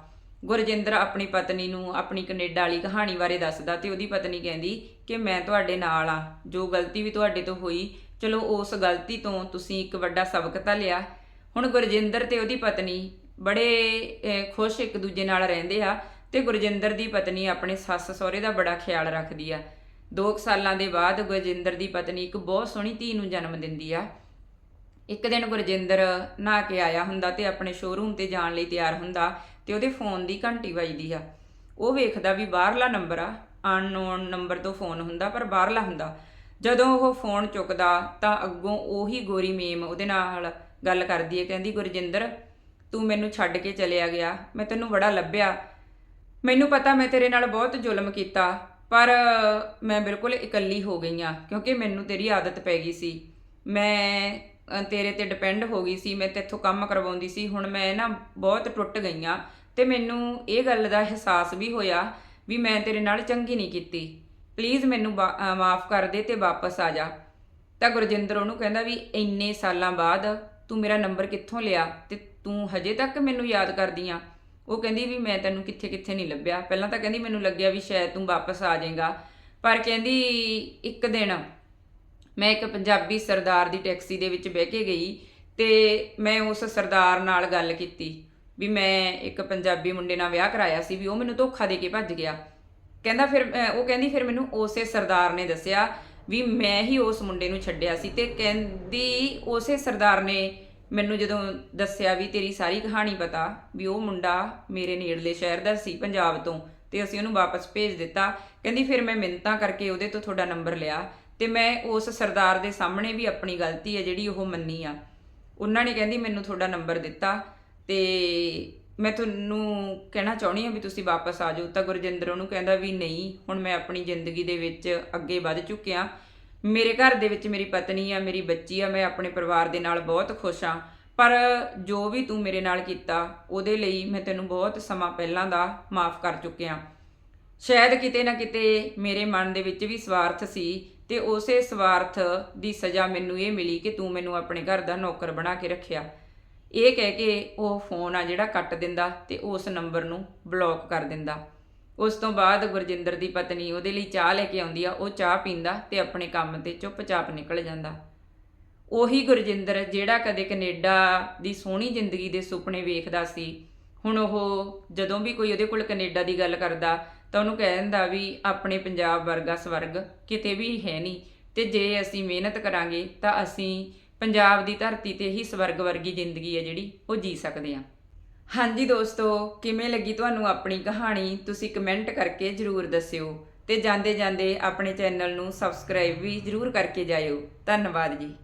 ਗੁਰਜਿੰਦਰ ਆਪਣੀ ਪਤਨੀ ਨੂੰ ਆਪਣੀ ਕੈਨੇਡਾ ਵਾਲੀ ਕਹਾਣੀ ਬਾਰੇ ਦੱਸਦਾ ਤੇ ਉਹਦੀ ਪਤਨੀ ਕਹਿੰਦੀ ਕਿ ਮੈਂ ਤੁਹਾਡੇ ਨਾਲ ਆ, ਜੋ ਗਲਤੀ ਵੀ ਤੁਹਾਡੇ ਤੋਂ ਹੋਈ, ਚਲੋ ਉਸ ਗਲਤੀ ਤੋਂ ਤੁਸੀਂ ਇੱਕ ਵੱਡਾ ਸਬਕ ਤਾਂ ਲਿਆ। ਹੁਣ ਗੁਰਜਿੰਦਰ ਤੇ ਉਹਦੀ ਪਤਨੀ ਬੜੇ ਖੁਸ਼ ਇੱਕ ਦੂਜੇ ਨਾਲ ਰਹਿੰਦੇ ਆ ਤੇ ਗੁਰਜਿੰਦਰ ਦੀ ਪਤਨੀ ਆਪਣੇ ਸੱਸ ਸਹੁਰੇ ਦਾ ਬੜਾ ਖਿਆਲ ਰੱਖਦੀ ਆ। 2 ਸਾਲਾਂ ਦੇ ਬਾਅਦ ਗੁਰਜਿੰਦਰ ਦੀ ਪਤਨੀ ਇੱਕ ਬਹੁਤ ਸੋਹਣੀ ਧੀ ਨੂੰ ਜਨਮ ਦਿੰਦੀ ਆ। ਇੱਕ ਦਿਨ ਗੁਰਜਿੰਦਰ ਨਹਾ ਕੇ ਆਇਆ ਹੁੰਦਾ ਤੇ ਆਪਣੇ ਸ਼ੋਰੂਮ ਤੇ ਜਾਣ ਲਈ ਤਿਆਰ ਹੁੰਦਾ ਤੇ ਉਹਦੇ ਫੋਨ ਦੀ ਘੰਟੀ ਵੱਜਦੀ ਆ। ਉਹ ਵੇਖਦਾ ਵੀ ਬਾਹਰਲਾ ਨੰਬਰ ਆ ਅਨਨੋਨ ਨੰਬਰ ਤੋਂ ਫੋਨ ਹੁੰਦਾ ਪਰ ਬਾਹਰਲਾ ਹੁੰਦਾ। ਜਦੋਂ ਉਹ ਫੋਨ ਚੁੱਕਦਾ ਤਾਂ ਅੱਗੋਂ ਉਹੀ ਗੋਰੀ ਮੇਮ ਉਹਦੇ ਨਾਲ ਗੱਲ ਕਰਦੀ ਹੈ ਕਹਿੰਦੀ, ਗੁਰਜਿੰਦਰ, ਤੂੰ ਮੈਨੂੰ ਛੱਡ ਕੇ ਚਲਿਆ ਗਿਆ। ਮੈਂ ਤੈਨੂੰ ਬੜਾ ਲੱਭਿਆ। ਮੈਨੂੰ ਪਤਾ ਮੈਂ ਤੇਰੇ ਨਾਲ ਬਹੁਤ ਜ਼ੁਲਮ ਕੀਤਾ, ਪਰ ਮੈਂ ਬਿਲਕੁਲ ਇਕੱਲੀ ਹੋ ਗਈ ਆ, ਕਿਉਂਕਿ ਮੈਨੂੰ ਤੇਰੀ ਆਦਤ ਪੈ ਗਈ ਸੀ। ਮੈਂ ਤੇਰੇ ਤੇ ਡਿਪੈਂਡ ਹੋ ਗਈ ਸੀ, ਮੈਂ ਤੇਥੋਂ ਕੰਮ ਕਰਵਾਉਂਦੀ ਸੀ, ਹੁਣ ਮੈਂ ਨਾ ਬਹੁਤ ਟੁੱਟ ਗਈ ਆ ਤੇ ਮੈਨੂੰ ਇਹ ਗੱਲ ਦਾ ਅਹਿਸਾਸ ਵੀ ਹੋਇਆ ਵੀ ਮੈਂ ਤੇਰੇ ਨਾਲ ਚੰਗੀ ਨਹੀਂ ਕੀਤੀ। ਪਲੀਜ਼ ਮੈਨੂੰ ਮਾਫ ਕਰ ਦੇ ਤੇ ਵਾਪਸ ਆ ਜਾ। ਤਾਂ ਗੁਰਜਿੰਦਰ ਉਹਨੂੰ ਕਹਿੰਦਾ ਵੀ ਇੰਨੇ ਸਾਲਾਂ ਬਾਅਦ ਤੂੰ ਮੇਰਾ ਨੰਬਰ ਕਿੱਥੋਂ ਲਿਆ ਤੇ ਤੂੰ ਹਜੇ ਤੱਕ ਮੈਨੂੰ ਯਾਦ ਕਰਦੀ ਆ? ਉਹ ਕਹਿੰਦੀ ਵੀ ਮੈਂ ਤੈਨੂੰ ਕਿੱਥੇ ਕਿੱਥੇ ਨਹੀਂ ਲੱਭਿਆ। ਪਹਿਲਾਂ ਤਾਂ ਕਹਿੰਦੀ ਮੈਨੂੰ ਲੱਗਿਆ ਵੀ ਸ਼ਾਇਦ ਤੂੰ ਵਾਪਸ ਆ ਜਾਏਗਾ। ਪਰ ਕਹਿੰਦੀ ਇੱਕ ਦਿਨ ਮੈਂ ਇੱਕ ਪੰਜਾਬੀ ਸਰਦਾਰ ਦੀ ਟੈਕਸੀ ਦੇ ਵਿੱਚ ਬਹਿ ਕੇ ਗਈ ਤੇ ਮੈਂ ਉਸ ਸਰਦਾਰ ਨਾਲ ਗੱਲ ਕੀਤੀ ਵੀ ਮੈਂ ਇੱਕ ਪੰਜਾਬੀ ਮੁੰਡੇ ਨਾਲ ਵਿਆਹ ਕਰਾਇਆ ਸੀ ਵੀ ਉਹ ਮੈਨੂੰ ਧੋਖਾ ਦੇ ਕੇ ਭੱਜ ਗਿਆ। ਕਹਿੰਦਾ ਫਿਰ ਉਹ ਕਹਿੰਦੀ ਫਿਰ ਮੈਨੂੰ ਉਸੇ ਸਰਦਾਰ ਨੇ ਦੱਸਿਆ ਵੀ ਮੈਂ ਹੀ ਉਸ ਮੁੰਡੇ ਨੂੰ ਛੱਡਿਆ ਸੀ ਤੇ ਕਹਿੰਦੀ ਉਸੇ ਸਰਦਾਰ ਨੇ ਮੈਨੂੰ ਜਦੋਂ ਦੱਸਿਆ ਵੀ ਤੇਰੀ ਸਾਰੀ ਕਹਾਣੀ ਪਤਾ ਵੀ ਉਹ ਮੁੰਡਾ ਮੇਰੇ ਨੇੜਲੇ ਸ਼ਹਿਰ ਦਾ ਸੀ ਪੰਜਾਬ ਤੋਂ ਤੇ ਅਸੀਂ ਉਹਨੂੰ ਵਾਪਸ ਭੇਜ ਦਿੱਤਾ। ਕਹਿੰਦੀ ਫਿਰ ਮੈਂ ਮਿੰਨਤਾਂ ਕਰਕੇ ਉਹਦੇ ਤੋਂ ਤੁਹਾਡਾ ਨੰਬਰ ਲਿਆ ਤੇ ਮੈਂ ਉਸ ਸਰਦਾਰ ਦੇ ਸਾਹਮਣੇ ਵੀ ਆਪਣੀ ਗਲਤੀ ਹੈ ਜਿਹੜੀ ਉਹ ਮੰਨੀ ਆ। ਉਹਨਾਂ ਨੇ ਕਹਿੰਦੀ, ਮੈਨੂੰ ਤੁਹਾਡਾ ਨੰਬਰ ਦਿੱਤਾ ਤੇ ਮੈਂ ਤੁਹਾਨੂੰ ਕਹਿਣਾ ਚਾਹੁੰਦੀ ਹਾਂ ਵੀ ਤੁਸੀਂ ਵਾਪਸ ਆ ਜਾਓ। ਤਾਂ ਗੁਰਜਿੰਦਰ ਉਹਨੂੰ ਕਹਿੰਦਾ ਵੀ ਨਹੀਂ, ਹੁਣ ਮੈਂ ਆਪਣੀ ਜ਼ਿੰਦਗੀ ਦੇ ਵਿੱਚ ਅੱਗੇ ਵੱਧ ਚੁੱਕਿਆ ਮੇਰੇ ਘਰ ਦੇ ਵਿੱਚ ਮੇਰੀ ਪਤਨੀ ਆ, ਮੇਰੀ ਬੱਚੀ ਆ, ਮੈਂ ਆਪਣੇ ਪਰਿਵਾਰ ਦੇ ਨਾਲ ਬਹੁਤ ਖੁਸ਼ ਆ ਪਰ ਜੋ ਵੀ ਤੂੰ ਮੇਰੇ ਨਾਲ ਕੀਤਾ, ਉਹਦੇ ਲਈ ਮੈਂ ਤੈਨੂੰ ਬਹੁਤ ਸਮਾਂ ਪਹਿਲਾਂ ਦਾ ਮਾਫ ਕਰ ਚੁੱਕਿਆ ਸ਼ਾਇਦ ਕਿਤੇ ਨਾ ਕਿਤੇ ਮੇਰੇ ਮਨ ਦੇ ਵਿੱਚ ਵੀ ਸਵਾਰਥ ਸੀ ਤੇ ਉਸੇ ਸਵਾਰਥ ਦੀ ਸਜ਼ਾ ਮੈਨੂੰ ਇਹ ਮਿਲੀ ਕਿ ਤੂੰ ਮੈਨੂੰ ਆਪਣੇ ਘਰ ਦਾ ਨੌਕਰ ਬਣਾ ਕੇ ਰੱਖਿਆ। ਇਹ ਕਹਿ ਕੇ ਉਹ ਫੋਨ ਆ ਜਿਹੜਾ ਕੱਟ ਦਿੰਦਾ ਤੇ ਉਸ ਨੰਬਰ ਨੂੰ ਬਲੌਕ ਕਰ ਦਿੰਦਾ। ਉਸ ਤੋਂ ਬਾਅਦ ਗੁਰਜਿੰਦਰ ਦੀ ਪਤਨੀ ਉਹਦੇ ਲਈ ਚਾਹ ਲੈ ਕੇ ਆਉਂਦੀ ਆ, ਉਹ ਚਾਹ ਪੀਂਦਾ ਤੇ ਆਪਣੇ ਕੰਮ ਤੇ ਚੁੱਪਚਾਪ ਨਿਕਲ ਜਾਂਦਾ। ਉਹੀ ਗੁਰਜਿੰਦਰ ਜਿਹੜਾ ਕਦੇ ਕੈਨੇਡਾ ਦੀ ਸੋਹਣੀ ਜ਼ਿੰਦਗੀ ਦੇ ਸੁਪਨੇ ਵੇਖਦਾ ਸੀ, ਹੁਣ ਉਹ ਜਦੋਂ ਵੀ ਕੋਈ ਉਹਦੇ ਕੋਲ ਕੈਨੇਡਾ ਦੀ ਗੱਲ ਕਰਦਾ ਤਾਂ ਉਹਨੂੰ ਕਹਿ ਦਿੰਦਾ ਵੀ ਆਪਣੇ ਪੰਜਾਬ ਵਰਗਾ ਸਵਰਗ ਕਿਤੇ ਵੀ ਹੈ ਨਹੀਂ। ਤੇ ਜੇ ਅਸੀਂ ਮਿਹਨਤ ਕਰਾਂਗੇ ਤਾਂ ਅਸੀਂ ਪੰਜਾਬ ਦੀ ਧਰਤੀ ਤੇ ਹੀ ਸਵਰਗ ਵਰਗੀ ਜ਼ਿੰਦਗੀ ਹੈ ਜਿਹੜੀ, ਉਹ ਜੀ ਸਕਦੇ ਹਾਂ। ਹਾਂਜੀ ਦੋਸਤੋ, ਕਿਵੇਂ ਲੱਗੀ ਤੁਹਾਨੂੰ ਆਪਣੀ ਕਹਾਣੀ? ਤੁਸੀਂ ਕਮੈਂਟ ਕਰਕੇ ਜਰੂਰ ਦੱਸਿਓ ਤੇ ਜਾਂਦੇ ਜਾਂਦੇ ਆਪਣੇ ਚੈਨਲ ਨੂੰ ਸਬਸਕ੍ਰਾਈਬ ਵੀ ਜਰੂਰ ਕਰਕੇ ਜਾਇਓ। ਧੰਨਵਾਦ ਜੀ।